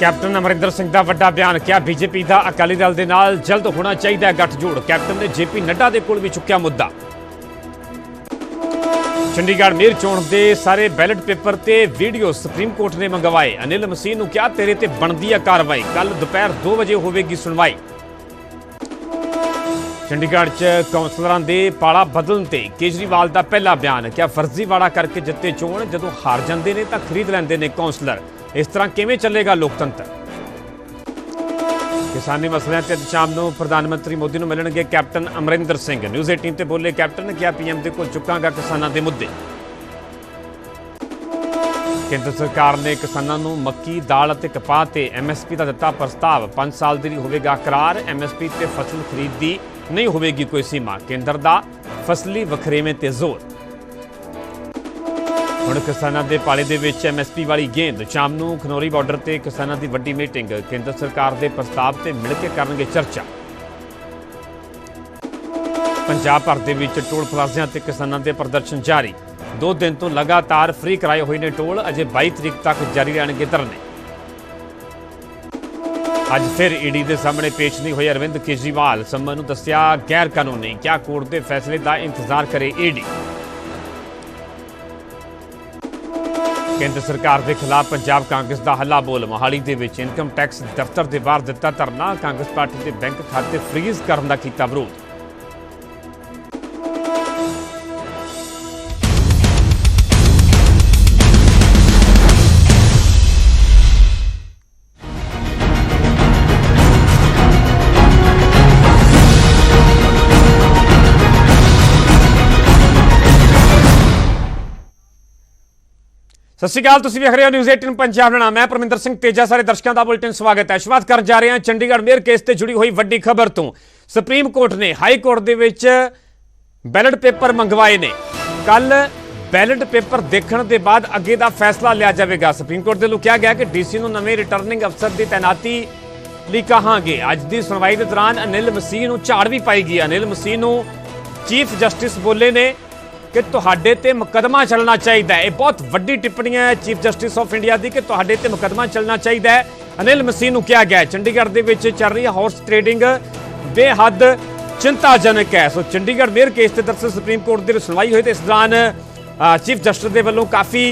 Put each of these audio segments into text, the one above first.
Captain Amarinder Singh ਦਾ ਵੱਡਾ ਬਿਆਨ, ਕਿਹਾ ਬੀਜੇਪੀ ਦਾ ਅਕਾਲੀ ਦਲ ਦੇ ਨਾਲ ਜਲਦ ਹੋਣਾ ਚਾਹੀਦਾ ਹੈ ਗੱਠਜੋੜ। ਕੈਪਟਨ ਨੇ ਜੇਪੀ ਨੱਡਾ ਦੇ ਕੋਲ ਵੀ ਚੁੱਕਿਆ ਮੁੱਦਾ। ਚੰਡੀਗੜ੍ਹ ਮੇਅਰ ਚੋਣ ਦੇ ਸਾਰੇ ਬੈਲਟ ਪੇਪਰ ਤੇ ਵੀਡੀਓ ਸੁਪਰੀਮ ਕੋਰਟ ਨੇ ਮੰਗਵਾਏ। ਅਨਿਲ ਮਸੀਹ ਨੂੰ ਕਿਹਾ, ਤੇਰੇ ਤੇ ਬਣਦੀ ਹੈ ਕਾਰਵਾਈ। ਕੱਲ ਦੁਪਹਿਰ 2 ਵਜੇ ਹੋਵੇਗੀ ਸੁਣਵਾਈ। ਚੰਡੀਗੜ੍ਹ 'ਚ ਕੌਂਸਲਰਾਂ ਦੇ ਪਾਲਾ ਬਦਲਣ ਤੇ ਕੇਜਰੀਵਾਲ ਦਾ ਪਹਿਲਾ ਬਿਆਨ, ਕਿਹਾ ਫਰਜ਼ੀਵਾੜਾ ਕਰਕੇ ਜਿੱਤੇ ਚੋਣ, ਜਦੋਂ ਹਾਰ ਜਾਂਦੇ ਨੇ ਤਾਂ ਖਰੀਦ ਲੈਂਦੇ ਨੇ ਕੌਂਸਲਰ। ਇਸ ਤਰ੍ਹਾਂ ਕਿਵੇਂ ਚੱਲੇਗਾ ਲੋਕਤੰਤਰ? ਕਿਸਾਨੀ ਮਸਲਿਆਂ ਤੇ ਸ਼ਾਮ ਨੂੰ ਪ੍ਰਧਾਨ ਮੰਤਰੀ ਮੋਦੀ ਨੂੰ ਮਿਲਣਗੇ ਕੈਪਟਨ ਅਮਰਿੰਦਰ ਸਿੰਘ। ਨਿਊਜ਼ 18 ਤੇ ਬੋਲੇ ਕੈਪਟਨ ਨੇ ਕਿਹਾ ਪੀਐਮ ਦੇ ਕੋਲ ਚੁੱਕਾਂਗਾ ਕਿਸਾਨਾਂ ਦੇ ਮੁੱਦੇ? ਕੇਂਦਰ ਸਰਕਾਰ ਨੇ ਕਿਸਾਨਾਂ ਨੂੰ ਮੱਕੀ, ਦਾਲ ਅਤੇ ਕਪਾਹ ਤੇ ਐਮਐਸਪੀ ਦਾ ਦਿੱਤਾ ਪ੍ਰਸਤਾਵ। 5 ਸਾਲ ਦੇ ਲਈ ਹੋਵੇਗਾ ਕਰਾਰ ਐਮਐਸਪੀ ਤੇ ਫਸਲ ਖਰੀਦ ਦੀ ਨਹੀਂ ਹੋਵੇਗੀ ਕੋਈ ਸੀਮਾ। ਕੇਂਦਰ ਦਾ ਫਸਲੀ ਵਖਰੇਵੇਂ ਤੇ ਜ਼ੋਰ। ਹੁਣ ਕਿਸਾਨਾਂ ਦੇ ਪਾਲੇ ਦੇ ਵਿੱਚ ਐਮਐਸਪੀ ਵਾਲੀ ਗੇਂਦ। ਸ਼ਾਮ ਨੂੰ ਖਨੌਰੀ ਬਾਰਡਰ ਤੇ ਕਿਸਾਨਾਂ ਦੀ ਵੱਡੀ ਮੀਟਿੰਗ। ਕੇਂਦਰ ਸਰਕਾਰ ਦੇ ਪ੍ਰਸਤਾਵ ਤੇ ਮਿਲ ਕੇ ਕਰਨਗੇ ਚਰਚਾ। ਪੰਜਾਬ ਭਰ ਦੇ ਵਿੱਚ ਟੋਲ ਪਲਾਜ਼ਿਆਂ ਤੇ ਕਿਸਾਨਾਂ ਦੇ ਪ੍ਰਦਰਸ਼ਨ ਜਾਰੀ। ਦੋ ਦਿਨ ਤੋਂ ਲਗਾਤਾਰ ਫ੍ਰੀ ਕਰਾਏ ਹੋਏ ਨੇ ਟੋਲ। ਅਜੇ 22 ਤਰੀਕ ਤੱਕ ਜਾਰੀ ਰਹਿਣਗੇ ਧਰਨੇ। ਅੱਜ ਫਿਰ ਈਡੀ ਦੇ ਸਾਹਮਣੇ ਪੇਸ਼ ਨਹੀਂ ਹੋਏ ਅਰਵਿੰਦ ਕੇਜਰੀਵਾਲ। ਸੰਮਨ ਨੂੰ ਦੱਸਿਆ ਗੈਰ ਕਾਨੂੰਨੀ ਕਿਆ ਕੋਰਟ ਦੇ ਫੈਸਲੇ ਦਾ ਇੰਤਜ਼ਾਰ ਕਰੇ ਈਡੀ ਕੇਂਦਰ ਸਰਕਾਰ ਦੇ ਖਿਲਾਫ ਪੰਜਾਬ ਕਾਂਗਰਸ ਦਾ ਹੱਲਾ ਬੋਲ। ਮੋਹਾਲੀ ਦੇ ਵਿੱਚ ਇਨਕਮ ਟੈਕਸ ਦਫ਼ਤਰ ਦੇ ਬਾਹਰ ਦਿੱਤਾ ਧਰਨਾ। ਕਾਂਗਰਸ ਪਾਰਟੀ ਦੇ ਬੈਂਕ ਖਾਤੇ ਫ੍ਰੀਜ਼ ਕਰਨ ਦਾ ਕੀਤਾ ਵਿਰੋਧ। ਸਤਿ ਸ਼੍ਰੀ ਅਕਾਲ, ਤੁਸੀਂ ਵੇਖ ਰਹੇ ਹੋ ਨਿਊਜ਼ 18 ਪੰਜਾਬ ਦਾ ਨਾਮ ਪਰਮਿੰਦਰ ਸਿੰਘ ਤੇਜਾ, ਸਾਰੇ ਦਰਸ਼ਕਾਂ ਦਾ ਬੁਲਟਨ ਸਵਾਗਤ ਹੈ। ਸ਼ੁਰੂਆਤ ਕਰਨ ਜਾ ਰਹੇ ਹਾਂ ਚੰਡੀਗੜ੍ਹ ਮੇਅਰ ਕੇਸ ਤੇ ਜੁੜੀ ਹੋਈ ਵੱਡੀ ਖਬਰ ਤੋਂ। ਸੁਪਰੀਮ ਕੋਰਟ ਨੇ ਹਾਈ ਕੋਰਟ ਦੇ ਵਿੱਚ ਬੈਲਟ ਪੇਪਰ ਮੰਗਵਾਏ ਨੇ। ਕੱਲ ਬੈਲਟ ਪੇਪਰ ਦੇਖਣ ਦੇ ਬਾਅਦ ਅੱਗੇ ਦਾ ਫੈਸਲਾ ਲਿਆ ਜਾਵੇਗਾ। ਸੁਪਰੀਮ ਕੋਰਟ ਦੇ ਵੱਲੋਂ ਕਿਹਾ ਗਿਆ ਕਿ ਡੀਸੀ ਨੂੰ ਨਵੇਂ ਰਿਟਰਨਿੰਗ ਅਫਸਰ ਦੀ ਤਾਇਨਾਤੀ ਲਈ ਕਹਾਂਗੇ। ਅੱਜ ਦੀ ਸੁਣਵਾਈ ਦੇ ਦੌਰਾਨ ਅਨਿਲ ਮਸੀਹ ਨੂੰ ਝਾੜ ਵੀ ਪਾਈ ਗਈ ਅਨਿਲ ਮਸੀਹ ਨੂੰ ਚੀਫ ਜਸਟਿਸ ਬੋਲੇ ਨੇ। ਕਿ ਤੁਹਾਡੇ ਤੇ ਮੁਕਦਮਾ ਚੱਲਣਾ ਚਾਹੀਦਾ ਹੈ। ਇਹ ਬਹੁਤ ਵੱਡੀ ਟਿੱਪਣੀ ਹੈ ਚੀਫ ਜਸਟਿਸ ਆਫ ਇੰਡੀਆ ਦੀ ਕਿ ਤੁਹਾਡੇ ਤੇ ਮੁਕਦਮਾ ਚੱਲਣਾ ਚਾਹੀਦਾ ਹੈ। ਅਨਿਲ ਮਸੀਹ ਨੂੰ ਕਿਹਾ ਗਿਆ ਚੰਡੀਗੜ੍ਹ ਦੇ ਵਿੱਚ ਚੱਲ ਰਹੀ ਹਾਰਸ ਟ੍ਰੇਡਿੰਗ ਬੇਹੱਦ ਚਿੰਤਾਜਨਕ ਹੈ। ਸੋ ਚੰਡੀਗੜ੍ਹ ਮੇਅਰ ਕੇਸ ਤੇ ਦਰਸਲ ਸੁਪਰੀਮ ਕੋਰਟ ਦੀ ਸੁਣਵਾਈ ਹੋਈ ਤੇ ਇਸ ਦੌਰਾਨ ਚੀਫ ਜਸਟਿਸ ਦੇ ਵੱਲੋਂ ਕਾਫੀ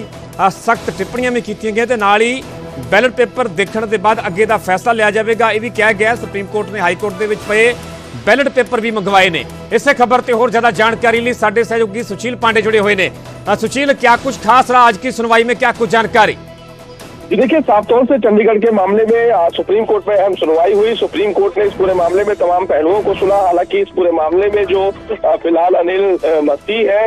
ਸਖਤ ਟਿੱਪਣੀਆਂ ਵੀ ਕੀਤੀਆਂ ਗਈਆਂ ਤੇ ਨਾਲ ਹੀ ਬੈਲਟ ਪੇਪਰ ਦੇਖਣ ਦੇ ਬਾਅਦ ਅੱਗੇ ਦਾ ਫੈਸਲਾ ਲਿਆ ਜਾਵੇਗਾ। ਇਹ ਵੀ ਕਿਹਾ ਗਿਆ ਸੁਪਰੀਮ ਕੋਰਟ ਨੇ ਹਾਈ ਕੋਰਟ ਦੇ ਵਿੱਚ ਪਏ ਬੈਲਟ ਪੇਪਰ ਵੀ ਮੰਗਵਾਏ ਨੇ ਇਸੇ ਖਬਰ ਤੇ ਹੋਰ ਜ਼ਿਆਦਾ ਜਾਣਕਾਰੀ ਲਈ ਸਾਡੇ ਸਹਿਯੋਗੀ ਸੁਸ਼ੀਲ ਪਾਂਡੇ जुड़े हुए ने अ, सुशील क्या कुछ खास रहा आज की सुनवाई में क्या कुछ जानकारी जी देखिए साफ तौर से चंडीगढ़ के मामले में आज सुप्रीम कोर्ट में अहम सुनवाई हुई सुप्रीम कोर्ट ने इस पूरे मामले में तमाम पहलुओं को सुना हालांकि इस पूरे मामले में जो अ, फिलहाल अनिल अ, मसीह है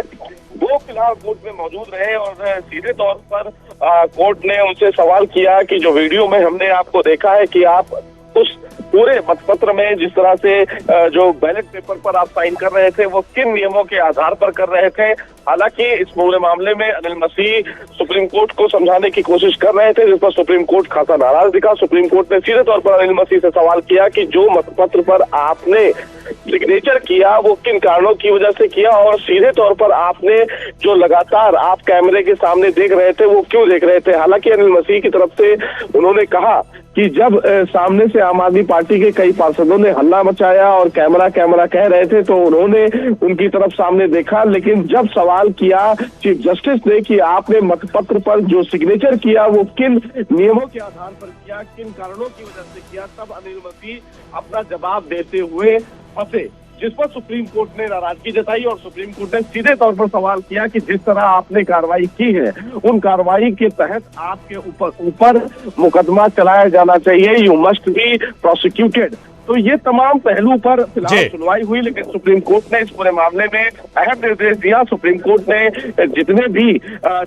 वो फिलहाल कोर्ट में मौजूद रहे और अ, सीधे तौर पर अ, कोर्ट ने उनसे सवाल किया कि जो वीडियो में हमने आपको देखा है कि आप उस पूरे मतपत्र में जिस तरह से जो बैलेट पेपर पर आप साइन कर रहे थे, वो किन नियमों के आधार पर कर रहे थे? हालाँकि इस पूरे मामले में अनिल मसीह सुप्रीम कोर्ट को समझाने की कोशिश कर रहे थे, जिस पर सुप्रीम कोर्ट खासा नाराज़ दिखा। सुप्रीम कोर्ट ने सीधे तौर पर अनिल मसीह से सवाल किया कि जो मतपत्र पर आपने सिग्नेचर किया, वो किन कारणों की वजह से किया और सीधे तौर पर आपने जो लगातार आप कैमरे के सामने देख रहे थे, वो क्यों देख रहे थे? हालाँकि अनिल मसीह की तरफ़ से उन्होंने कहा कि जब सामने से आम आदमी पार्टी के कई पार्षदों ने हल्ला मचाया और कैमरा कैमरा कह रहे थे तो उन्होंने उनकी तरफ़ सामने देखा, लेकिन जब सवाल किया चीफ जस्टिस ने कि आपने मतपत्र पर जो सिग्नेचर किया, वो किन नियमों के आधार पर किया, किन कारणों की वजह से किया, तब अनिल मसीह अपना जवाब देते हुए फंसे, जिस पर सुप्रीम कोर्ट ने नाराज़गी जताई और सुप्रीम कोर्ट ने सीधे तौर पर सवाल किया कि जिस तरह आपने कार्रवाई की है, उन कार्रवाई के तहत आपके ऊपर ऊपर मुकदमा चलाया जाना चाहिए। यू मस्ट बी प्रोसिक्यूटेड तो ये तमाम पहलू पर फ़िलहाल सुनवाई हुई लेकिन सुप्रीम कोर्ट ने इस पूरे मामले में अहम निर्देश दिया। सुप्रीम कोर्ट ने जितने भी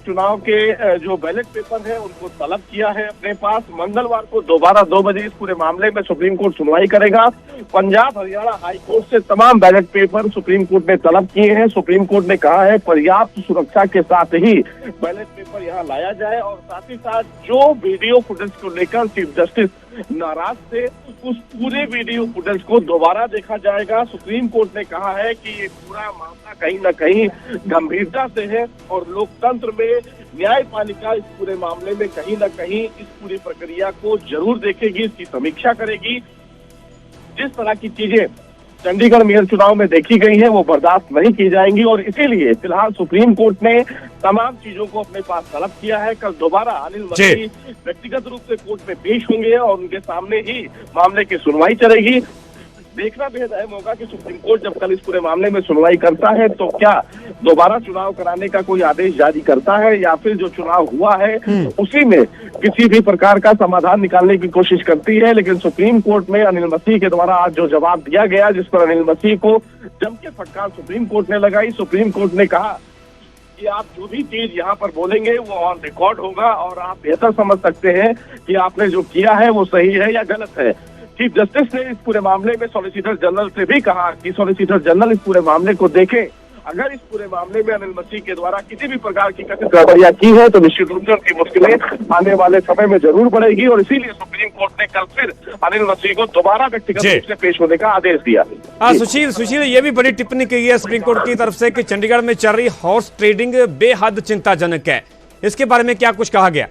चुनाव के जो बैलेट पेपर है उनको तलब किया है अपने पास। मंगलवार को दोबारा दो बजे इस पूरे मामले में सुप्रीम कोर्ट सुनवाई करेगा। पंजाब हरियाणा हाई कोर्ट से तमाम बैलेट पेपर सुप्रीम कोर्ट ने तलब किए हैं। सुप्रीम कोर्ट ने कहा है पर्याप्त सुरक्षा के साथ ही बैलेट पेपर यहाँ लाया जाए और साथ ही साथ जो वीडियो फुटेज को लेकर चीफ जस्टिस नाराज़ थे। उस पूरे वीडियो फुटेज को दोबारा देखा जाएगा। सुप्रीम कोर्ट ने कहा है कि ये पूरा मामला कहीं ना कहीं गंभीरता से है और लोकतंत्र में न्यायपालिका इस पूरे मामले में कहीं ना कहीं इस पूरी प्रक्रिया को ज़रूर देखेगी, इसकी समीक्षा करेगी। जिस तरह की चीज़ें चंडीगढ़ मेयर चुनाव में देखी गई है वो बर्दाश्त नहीं की जाएँगी और इसीलिए फ़िलहाल सुप्रीम कोर्ट ने तमाम चीज़ों को अपने पास तलब किया है। कल दोबारा अनिल मसीह व्यक्तिगत रूप से कोर्ट में पेश होंगे और उनके सामने ही मामले की सुनवाई चलेगी। देखना बेहद अहम होगा कि सुप्रीम कोर्ट जब कल इस पूरे मामले में सुनवाई करता है तो क्या दोबारा चुनाव कराने का कोई आदेश जारी करता है या फिर जो चुनाव हुआ है उसी में किसी भी प्रकार का समाधान निकालने की कोशिश करती है लेकिन सुप्रीम कोर्ट में अनिल मसीह के द्वारा आज जो जवाब दिया गया जिस पर अनिल मसीह को जम के फटकार सुप्रीम कोर्ट ने लगाई। सुप्रीम कोर्ट ने कहा कि आप जो भी चीज़ यहाँ पर बोलेंगे वो ऑन रिकॉर्ड होगा और आप बेहतर समझ सकते हैं कि आपने जो किया है वो सही है या गलत है। चीफ जस्टिस ने इस पूरे मामले में सॉलिसिटर जनरल से भी कहा कि सॉलिसिटर जनरल इस पूरे मामले को देखें। अगर इस पूरे मामले में अनिल मसीह के द्वारा किसी भी प्रकार की कथित गड़बड़ियाँ की है तो निश्चित रूप से उनकी मुश्किलें आने वाले समय में ज़रूर बढ़ेगी और इसीलिए सुप्रीम कोर्ट ने कल फिर अनिल मसीह को दोबारा व्यक्तिगत रूप से पेश होने का आदेश दिया। हाँ सुशील सुशील ये भी बड़ी टिप्पणी की है सुप्रीम कोर्ट की तरफ़ से कि चंडीगढ़ में चल रही हॉर्स ट्रेडिंग बेहद चिंताजनक है। इसके बारे में क्या कुछ कहा गया?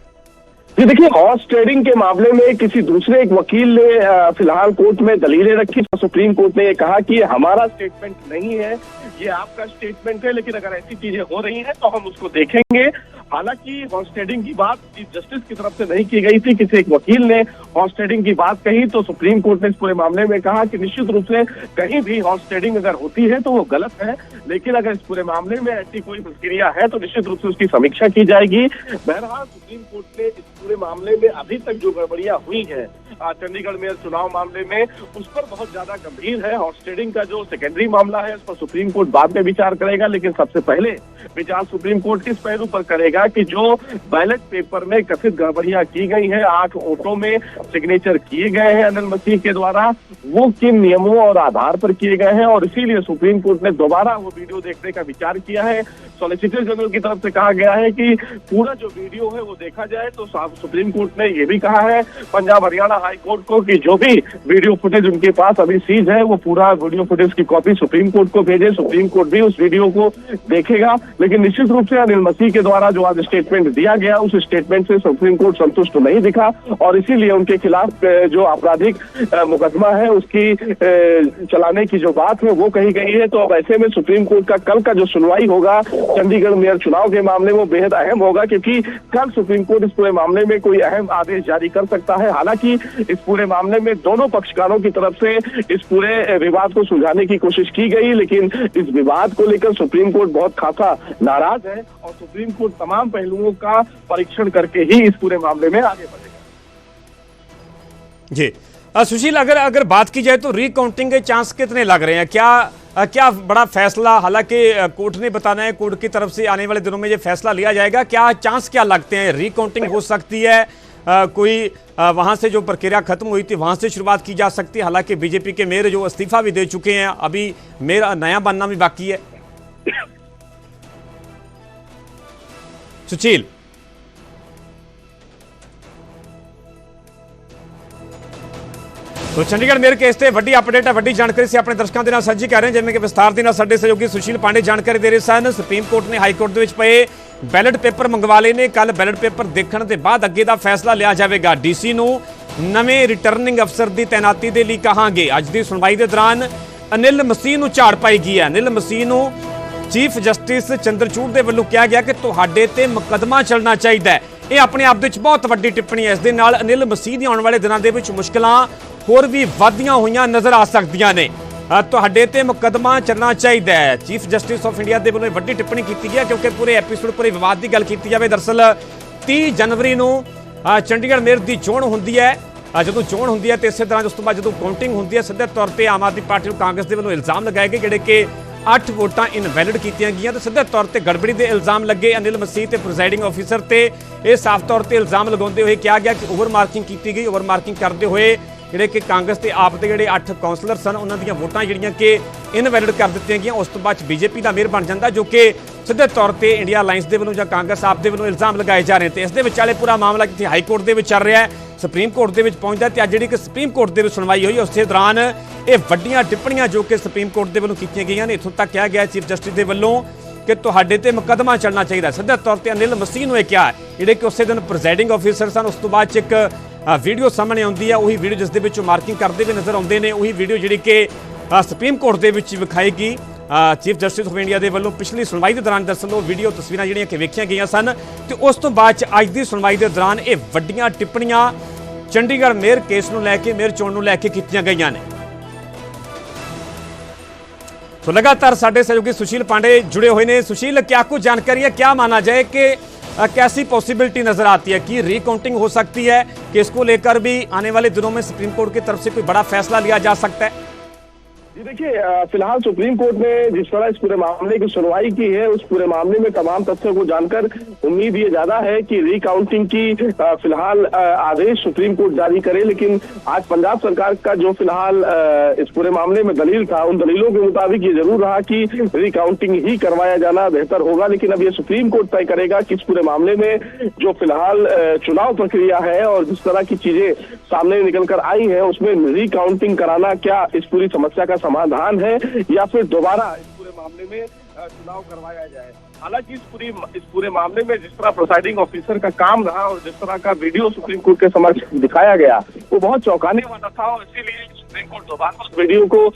जी, देखिए हॉर्स ट्रेडिंग के मामले में किसी दूसरे एक वकील ने फ़िलहाल कोर्ट में दलीलें रखी तो सुप्रीम कोर्ट ने ये कहा कि ये हमारा स्टेटमेंट नहीं है, ये आपका स्टेटमेंट है, लेकिन अगर ऐसी चीज़ें हो रही हैं तो हम उसको देखेंगे। हालाँकि हॉर्स ट्रेडिंग की बात चीफ जस्टिस की तरफ़ से नहीं की गई थी, किसी एक वकील ने हॉर्स ट्रेडिंग की बात कही तो सुप्रीम कोर्ट ने इस पूरे मामले में कहा कि निश्चित रूप से कहीं भी हॉर्स ट्रेडिंग अगर होती है तो वो गलत है, लेकिन अगर इस पूरे मामले में ऐसी कोई प्रक्रिया है तो निश्चित रूप से उसकी समीक्षा की जाएगी। बहरहाल सुप्रीम कोर्ट ने इस पूरे मामले में अभी तक जो गड़बड़ियाँ हुई हैं चंडीगढ़ मेयर चुनाव मामले में, उस पर बहुत ज़्यादा गंभीर है हॉर्स ट्रेडिंग का जो सेकेंडरी मामला है, उस पर सुप्रीम कोर्ट बाद में विचार करेगा, लेकिन सबसे पहले विचार सुप्रीम कोर्ट किस पहलू पर करेगा कि जो बैलेट पेपर में कथित गड़बड़ियाँ की गई हैं, आठ वोटों में सिग्नेचर किए गए हैं अनिल मसीह के द्वारा, वो किन नियमों और आधार पर किए गए हैं? और इसीलिए सुप्रीम कोर्ट ने दोबारा वो वीडियो देखने का विचार किया है। सॉलिसिटर जनरल की तरफ़ से कहा गया है कि पूरा जो वीडियो है वो देखा जाए तो सा- सुप्रीम कोर्ट ने ये भी कहा है, पंजाब हरियाणा हाई कोर्ट को कि जो भी वीडियो फुटेज उनके पास अभी सीज है, वो पूरा वीडियो फुटेज की कॉपी सुप्रीम कोर्ट को भेजे, सुप्रीम कोर्ट भी उस वीडियो को देखेगा। लेकिन निश्चित रूप से अनिल मसीह के द्वारा जो आज स्टेटमेंट दिया गया, उस स्टेटमेंट से सुप्रीम कोर्ट संतुष्ट नहीं दिखा और इसीलिए उनके खिलाफ जो आपराधिक मुकदमा है, उसकी चलाने की जो बात है, वो कही गई है। तो अब ऐसे में सुप्रीम कोर्ट का कल का जो सुनवाई होगा, चंडीगढ़ मेयर चुनाव के मामले में बेहद अहम होगा, क्योंकि कल सुप्रीम कोर्ट इस पूरे मामले में कोई अहम आदेश जारी कर सकता है। हालाँकि इस पूरे मामले में दोनों पक्षकारों की तरफ़ से इस पूरे विवाद को सुलझाने की कोशिश की गई, लेकिन इस विवाद को लेकर सुप्रीम कोर्ट बहुत खासा नाराज़ है और सुप्रीम कोर्ट तमाम पहलुओं का परीक्षण करके ही इस पूरे मामले में आगे बढ़ेगा। जी। सुशील, अगर अगर बात की जाए तो रिकाउंटिंग के चांस कितने लग रहे हैं? क्या क्या बड़ा फैसला हालाँकि कोर्ट ने बताना है कोर्ट की तरफ़ से आने वाले दिनों में ये फैसला लिया जाएगा। क्या चांस क्या लगते हैं? रिकाउंटिंग हो सकती है। अ, कोई अ, वहाँ से जो प्रक्रिया खत्म हुई थी वहाँ से शुरुआत की जा सकती है। हालाँकि बीजेपी के मेयर जो इस्तीफा भी दे चुके हैं अभी मेयर नया बनना भी बाकी है। सुशील। ਤੋ ਚੰਡੀਗੜ੍ਹ ਮੇਅਰ ਕੇਸ ਤੇ ਵੱਡੀ ਅਪਡੇਟ ਹੈ, ਵੱਡੀ ਜਾਣਕਾਰੀ ਸੀ ਆਪਣੇ ਦਰਸ਼ਕਾਂ ਦੇ ਨਾਲ ਸਾਂਝੀ ਕਰ ਰਹੇ ਜਿਵੇਂ ਕਿ ਵਿਸਤਾਰ ਦੇ ਨਾਲ ਸਾਡੇ ਸਹਿਯੋਗੀ ਸੁਸ਼ੀਲ ਪਾਂਡੇ ਜਾਣਕਾਰੀ ਦੇ ਰਹੇ ਸਨ। ਸੁਪਰੀਮ ਕੋਰਟ ਨੇ ਹਾਈ ਕੋਰਟ ਦੇ ਵਿੱਚ ਪਏ ਬੈਲਟ ਪੇਪਰ ਮੰਗਵਾ ਲਏ ਨੇ। ਕੱਲ ਬੈਲਟ ਪੇਪਰ ਦੇਖਣ ਦੇ ਬਾਅਦ ਅੱਗੇ ਦਾ ਫੈਸਲਾ ਲਿਆ ਜਾਵੇਗਾ। ਡੀਸੀ ਨੂੰ ਨਵੇਂ ਰਿਟਰਨਿੰਗ ਅਫਸਰ ਦੀ ਤਾਇਨਾਤੀ ਦੇ ਲਈ ਕਹਾਂਗੇ। ਅੱਜ ਦੀ ਸੁਣਵਾਈ ਦੇ ਦੌਰਾਨ ਅਨਿਲ ਮਸੀਹ ਨੂੰ ਝਾੜ ਪਾਈ ਗਈ ਹੈ। ਅਨਿਲ ਮਸੀਹ ਨੂੰ ਚੀਫ ਜਸਟਿਸ ਚੰਦਰਚੂੜ ਦੇ ਵੱਲੋਂ ਕਿਹਾ ਗਿਆ ਕਿ ਤੁਹਾਡੇ ਤੇ ਮੁਕੱਦਮਾ ਚੱਲਣਾ ਚਾਹੀਦਾ ਹੈ। ਇਹ ਆਪਣੇ ਆਪ ਦੇ ਵਿੱਚ ਬਹੁਤ ਵੱਡੀ ਟਿੱਪਣੀ ਹੈ। ਇਸ ਦੇ ਨਾਲ ਅਨਿਲ ਮਸੀਹ ਦੀ ਆਉਣ ਵਾਲੇ ਦਿਨਾਂ ਦੇ ਵਿੱਚ ਮੁਸ਼ਕਲਾਂ ਹੋਰ ਵੀ ਵਧਦੀਆਂ ਹੋਈਆਂ ਨਜ਼ਰ ਆ ਸਕਦੀਆਂ ਨੇ। ਤੁਹਾਡੇ ਤੇ ਮੁਕੱਦਮਾ ਚੱਲਣਾ ਚਾਹੀਦਾ ਹੈ। ਚੀਫ ਜਸਟਿਸ ਆਫ ਇੰਡੀਆ ਦੇ ਵੱਲੋਂ ਇਹ ਵੱਡੀ ਟਿੱਪਣੀ ਕੀਤੀ ਗਈ ਹੈ ਕਿਉਂਕਿ ਪੂਰੇ ਐਪੀਸੋਡ ਪੂਰੇ ਵਿਵਾਦ ਦੀ ਗੱਲ ਕੀਤੀ ਜਾਵੇ। ਦਰਸਲ 30 ਜਨਵਰੀ ਨੂੰ ਚੰਡੀਗੜ੍ਹ ਮੇਅਰ ਦੀ ਚੋਣ ਹੁੰਦੀ ਹੈ। ਜਦੋਂ ਚੋਣ ਹੁੰਦੀ ਹੈ ਤੇ ਇਸੇ ਤਰ੍ਹਾਂ ਉਸ ਤੋਂ ਬਾਅਦ ਜਦੋਂ ਕਾਊਂਟਿੰਗ ਹੁੰਦੀ ਹੈ, ਸਿੱਧੇ ਤੌਰ ਤੇ ਆਮ ਆਦਮੀ ਪਾਰਟੀ ਨੂੰ ਕਾਂਗਰਸ ਦੇ ਵੱਲੋਂ ਇਲਜ਼ਾਮ ਲਗਾਏ ਗਏ, ਜਿਹੜੇ ਕਿ 8 ਵੋਟਾਂ ਇਨਵੈਲਿਡ ਕੀਤੀਆਂ ਗਈਆਂ ਤੇ ਸਿੱਧੇ ਤੌਰ ਤੇ ਗੜਬੜੀ ਦੇ ਇਲਜ਼ਾਮ ਲੱਗੇ। ਅਨਿਲ ਮਸੀਹ ਤੇ ਪ੍ਰੈਜ਼ਾਈਡਿੰਗ ਆਫੀਸਰ ਤੇ ਇਹ ਸਾਫ਼ ਤੌਰ ਤੇ ਇਲਜ਼ਾਮ ਲਗਾਉਂਦੇ ਹੋਏ ਕਿਹਾ ਗਿਆ ਕਿ ਓਵਰ ਮਾਰਕਿੰਗ ਕੀਤੀ ਗਈ। ਓਵਰ ਮਾਰਕਿੰਗ ਕਰਦੇ ਹੋਏ ਜਿਹੜੇ ਕਿ ਕਾਂਗਰਸ ਤੇ ਆਪ ਦੇ ਜਿਹੜੇ 8 ਕਾਉਂਸਲਰ ਸਨ, ਉਹਨਾਂ ਦੀਆਂ ਵੋਟਾਂ ਜਿਹੜੀਆਂ ਕਿ ਇਨਵੈਲਿਡ ਕਰ ਦਿੱਤੀਆਂ ਗਈਆਂ। ਉਸ ਤੋਂ ਬਾਅਦ ਬੀਜੇਪੀ ਦਾ ਮੇਅਰ ਬਣ ਜਾਂਦਾ ਜੋ ਕਿ ਸਿੱਧੇ ਤੌਰ ਤੇ ਇੰਡੀਆ ਅਲਾਈਅੰਸ ਦੇ ਵੱਲੋਂ ਜਾਂ ਕਾਂਗਰਸ ਆਪ ਦੇ ਵੱਲੋਂ ਇਲਜ਼ਾਮ ਲਗਾਏ ਜਾ ਰਹੇ ਤੇ ਇਸ ਦੇ ਵਿਚਾਲੇ ਪੂਰਾ ਮਾਮਲਾ ਕਿੱਥੇ ਹਾਈ ਕੋਰਟ ਦੇ ਵਿੱਚ ਚੱਲ ਰਿਹਾ ਹੈ। ਸੁਪਰੀਮ ਕੋਰਟ ਦੇ ਵਿੱਚ ਪਹੁੰਚਦਾ ਹੈ ਤੇ ਅੱਜ ਜਿਹੜੀ ਕਿ ਸੁਪਰੀਮ ਕੋਰਟ ਦੇ ਵਿੱਚ ਸੁਣਵਾਈ ਹੋਈ ਉਸੇ ਦੌਰਾਨ ਇਹ ਵੱਡੀਆਂ ਟਿੱਪਣੀਆਂ ਜੋ ਕਿ ਸੁਪਰੀਮ ਕੋਰਟ ਦੇ ਵੱਲੋਂ ਕੀਤੀਆਂ ਗਈਆਂ ਨੇ, ਇੱਥੋਂ ਤੱਕ ਕਿਹਾ ਗਿਆ ਚੀਫ ਜਸਟਿਸ ਦੇ ਵੱਲੋਂ ਕਿ ਤੁਹਾਡੇ ਤੇ ਮੁਕੱਦਮਾ ਚੱਲਣਾ ਚਾਹੀਦਾ ਸਿੱਧੇ ਤੌਰ ਤੇ ਅਨਿਲ ਮਸੀਹ ਨੂੰ ਇਹ ਕਿਹਾ ਜਿਹੜੇ ਕਿ ਉਸੇ ਦਿਨ ਪ੍ਰੈਜ਼ਾਈਡਿੰਗ ਆਫੀਸਰ ਸਨ, ਉਸ ਤੋਂ ਬਾਅਦ 'ਚ ਇੱਕ ਵੀਡੀਓ ਸਾਹਮਣੇ ਆਉਂਦੀ ਹੈ, ਉਹੀ ਵੀਡੀਓ ਜਿਸ ਦੇ ਵਿੱਚ ਉਹ ਮਾਰਕਿੰਗ ਕਰਦੇ ਵੀ ਨਜ਼ਰ ਆਉਂਦੇ ਨੇ, ਉਹੀ ਵੀਡੀਓ ਜਿਹੜੀ ਕਿ ਸੁਪਰੀਮ ਕੋਰਟ ਦੇ ਵਿੱਚ ਵਿਖਾਈ ਗਈ। ਚੀਫ ਜਸਟਿਸ ਆਫ ਇੰਡੀਆ ਦੇ ਵੱਲੋਂ ਪਿਛਲੀ ਸੁਣਵਾਈ ਦੇ ਦੌਰਾਨ ਦਰਅਸਲ ਉਹ ਵੀਡੀਓ ਤਸਵੀਰਾਂ ਜਿਹੜੀਆਂ ਕਿ ਵੇਖੀਆਂ ਗਈਆਂ ਸਨ ਤੇ ਉਸ ਤੋਂ ਬਾਅਦ 'ਚ ਅੱਜ ਦੀ ਸੁਣਵਾਈ ਦੇ ਦੌਰਾਨ ਇਹ ਵੱਡੀਆਂ ਟਿੱਪਣੀਆਂ ਚੰਡੀਗੜ੍ਹ ਮੇਅਰ ਕੇਸ ਨੂੰ ਲੈ ਕੇ ਮੇਅਰ ਚੋਣ ਨੂੰ ਲੈ ਕੇ ਕੀਤੀਆਂ ਗਈਆਂ ਨੇ तो लगातार साढ़े सहयोगी सुशील पांडे जुड़े हुए ने सुशील क्या कुछ जानकारी है क्या माना जाए कि अ, कैसी पॉसिबिलिटी नजर आती है कि रिकाउंटिंग हो सकती है कि इसको लेकर भी आने वाले दिनों में सुप्रीम कोर्ट की तरफ से कोई बड़ा फैसला लिया जा सकता है जी देखिए फ़िलहाल सुप्रीम कोर्ट ने जिस तरह इस पूरे मामले की सुनवाई की है, उस पूरे मामले में तमाम तथ्यों को जानकर उम्मीद ये ज़्यादा है कि रिकाउंटिंग की फ़िलहाल आदेश सुप्रीम कोर्ट जारी करे। लेकिन आज पंजाब सरकार का जो फ़िलहाल इस पूरे मामले में दलील था, उन दलीलों के मुताबिक ये ज़रूर रहा कि रिकाउंटिंग ही करवाया जाना बेहतर होगा। लेकिन अब ये सुप्रीम कोर्ट तय करेगा कि इस पूरे मामले में जो फ़िलहाल चुनाव प्रक्रिया है और जिस तरह की चीज़ें सामने निकल कर आई है, उसमें रिकाउंटिंग कराना क्या इस पूरी समस्या का समाधान है या फिर दोबारा इस पूरे मामले में चुनाव करवाया जाए? हालाँकि इस पूरी, इस पूरे मामले में जिस तरह प्रोसाइडिंग ऑफिसर का काम रहा और जिस तरह का वीडियो सुप्रीम कोर्ट के समक्ष दिखाया गया, वो बहुत चौंकाने वाला था और इसीलिए सुप्रीम कोर्ट दोबारा उस वीडियो को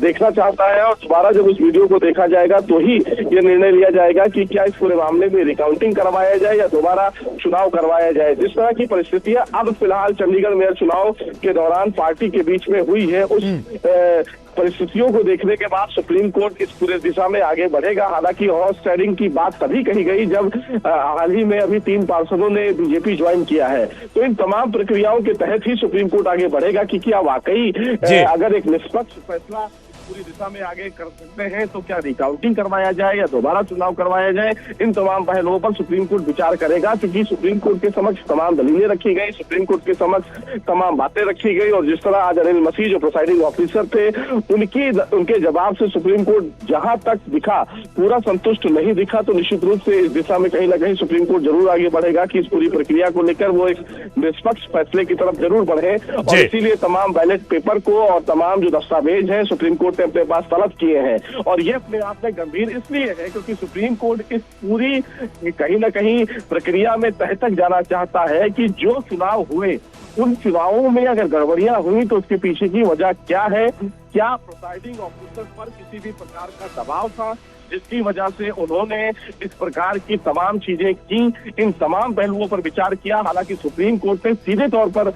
देखना चाहता है और दोबारा जब उस वीडियो को देखा जाएगा तो ही ये निर्णय लिया जाएगा कि क्या इस पूरे मामले में रिकाउंटिंग करवाया जाए या दोबारा चुनाव करवाया जाए। जिस तरह की परिस्थितियाँ अब फ़िलहाल चंडीगढ़ मेयर चुनाव के दौरान पार्टी के बीच में हुई है उस परिस्थितियों को देखने के बाद सुप्रीम कोर्ट इस पूरे दिशा में आगे बढ़ेगा। हालाँकि हॉर्स ट्रेडिंग की बात तभी कही गई जब हाल ही में अभी तीन पार्षदों ने बीजेपी ज्वाइन किया है। तो इन तमाम प्रक्रियाओं के तहत ही सुप्रीम कोर्ट आगे बढ़ेगा कि क्या वाकई। अगर एक निष्पक्ष फैसला पूरी दिशा में आगे कर सकते हैं तो क्या रिकाउंटिंग करवाया जाए या दोबारा चुनाव करवाया जाए इन तमाम पहलुओं पर सुप्रीम कोर्ट विचार करेगा क्योंकि सुप्रीम कोर्ट के समक्ष तमाम दलीलें रखी गई सुप्रीम कोर्ट के समक्ष तमाम बातें रखी गई और जिस तरह आज अनिल मसीह जो प्रोसाइडिंग ऑफिसर थे उनकी उनके जवाब से सुप्रीम कोर्ट जहाँ तक दिखा पूरा संतुष्ट नहीं दिखा तो निश्चित रूप से इस दिशा में कहीं ना कहीं सुप्रीम कोर्ट ज़रूर आगे बढ़ेगा कि इस पूरी प्रक्रिया को लेकर वो एक निष्पक्ष फैसले की तरफ़ ज़रूर बढ़े। और इसीलिए तमाम बैलेट पेपर को और तमाम जो दस्तावेज़ है सुप्रीम कोर्ट ने अपने पास तलब किए हैं। और ये अपने आप में गंभीर इसलिए है क्योंकि सुप्रीम कोर्ट इस पूरी कहीं ना कहीं प्रक्रिया में तह तक जाना चाहता है कि जो चुनाव हुए उन चुनावों में अगर गड़बड़ियाँ हुई तो उसके पीछे की वजह क्या है? क्या प्रोसाइडिंग ऑफिसर पर किसी भी प्रकार का दबाव था? जिसकी वजह से उन्होंने इस प्रकार की तमाम चीज़ें की इन तमाम पहलुओं पर विचार किया। हालाँकि सुप्रीम कोर्ट ने सीधे तौर पर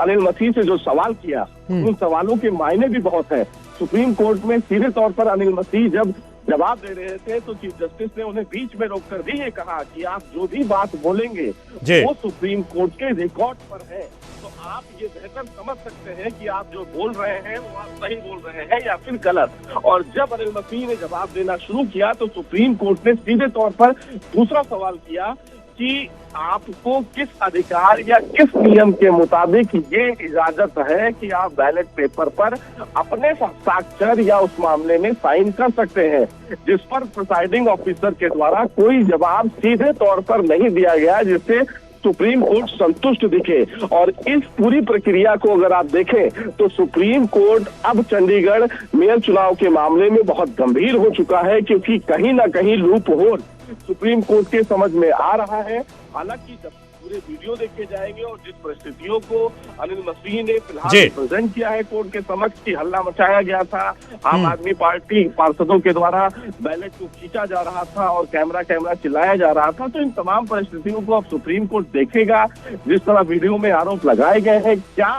अनिल मसीह से जो सवाल किया उन सवालों के मायने भी बहुत है। सुप्रीम कोर्ट में सीधे तौर पर अनिल मसीह जब जवाब दे रहे थे तो चीफ जस्टिस ने उन्हें बीच में रोककर भी ये कहा कि आप जो भी बात बोलेंगे वो सुप्रीम कोर्ट के रिकॉर्ड पर है। तो आप ये बेहतर समझ सकते हैं कि आप जो बोल रहे हैं वो आप सही बोल रहे हैं या फिर गलत। और जब अनिल मसीह ने जवाब देना शुरू किया तो सुप्रीम कोर्ट ने सीधे तौर पर दूसरा सवाल किया कि आपको किस अधिकार या किस नियम के मुताबिक ये इजाज़त है कि आप बैलेट पेपर पर अपने हस्ताक्षर या उस मामले में साइन कर सकते हैं, जिस पर प्रिसाइडिंग ऑफिसर के द्वारा कोई जवाब सीधे तौर पर नहीं दिया गया, जिससे सुप्रीम कोर्ट संतुष्ट दिखे। और इस पूरी प्रक्रिया को अगर आप देखें तो सुप्रीम कोर्ट अब चंडीगढ़ मेयर चुनाव के मामले में बहुत गंभीर हो चुका है, क्योंकि कहीं ना कहीं लूप होल सुप्रीम कोर्ट के समझ में आ रहा है। हालाँकि जब पूरे वीडियो देखे जाएँगे और जिस परिस्थितियों को अनिल मसीह ने फ़िलहाल प्रेजेंट किया है कोर्ट के समक्ष की हल्ला मचाया गया था आम आदमी पार्टी पार्षदों के द्वारा बैलेट को खींचा जा रहा था और कैमरा कैमरा चिल्लाया जा रहा था तो इन तमाम परिस्थितियों को अब सुप्रीम कोर्ट देखेगा। जिस तरह वीडियो में आरोप लगाए गए हैं क्या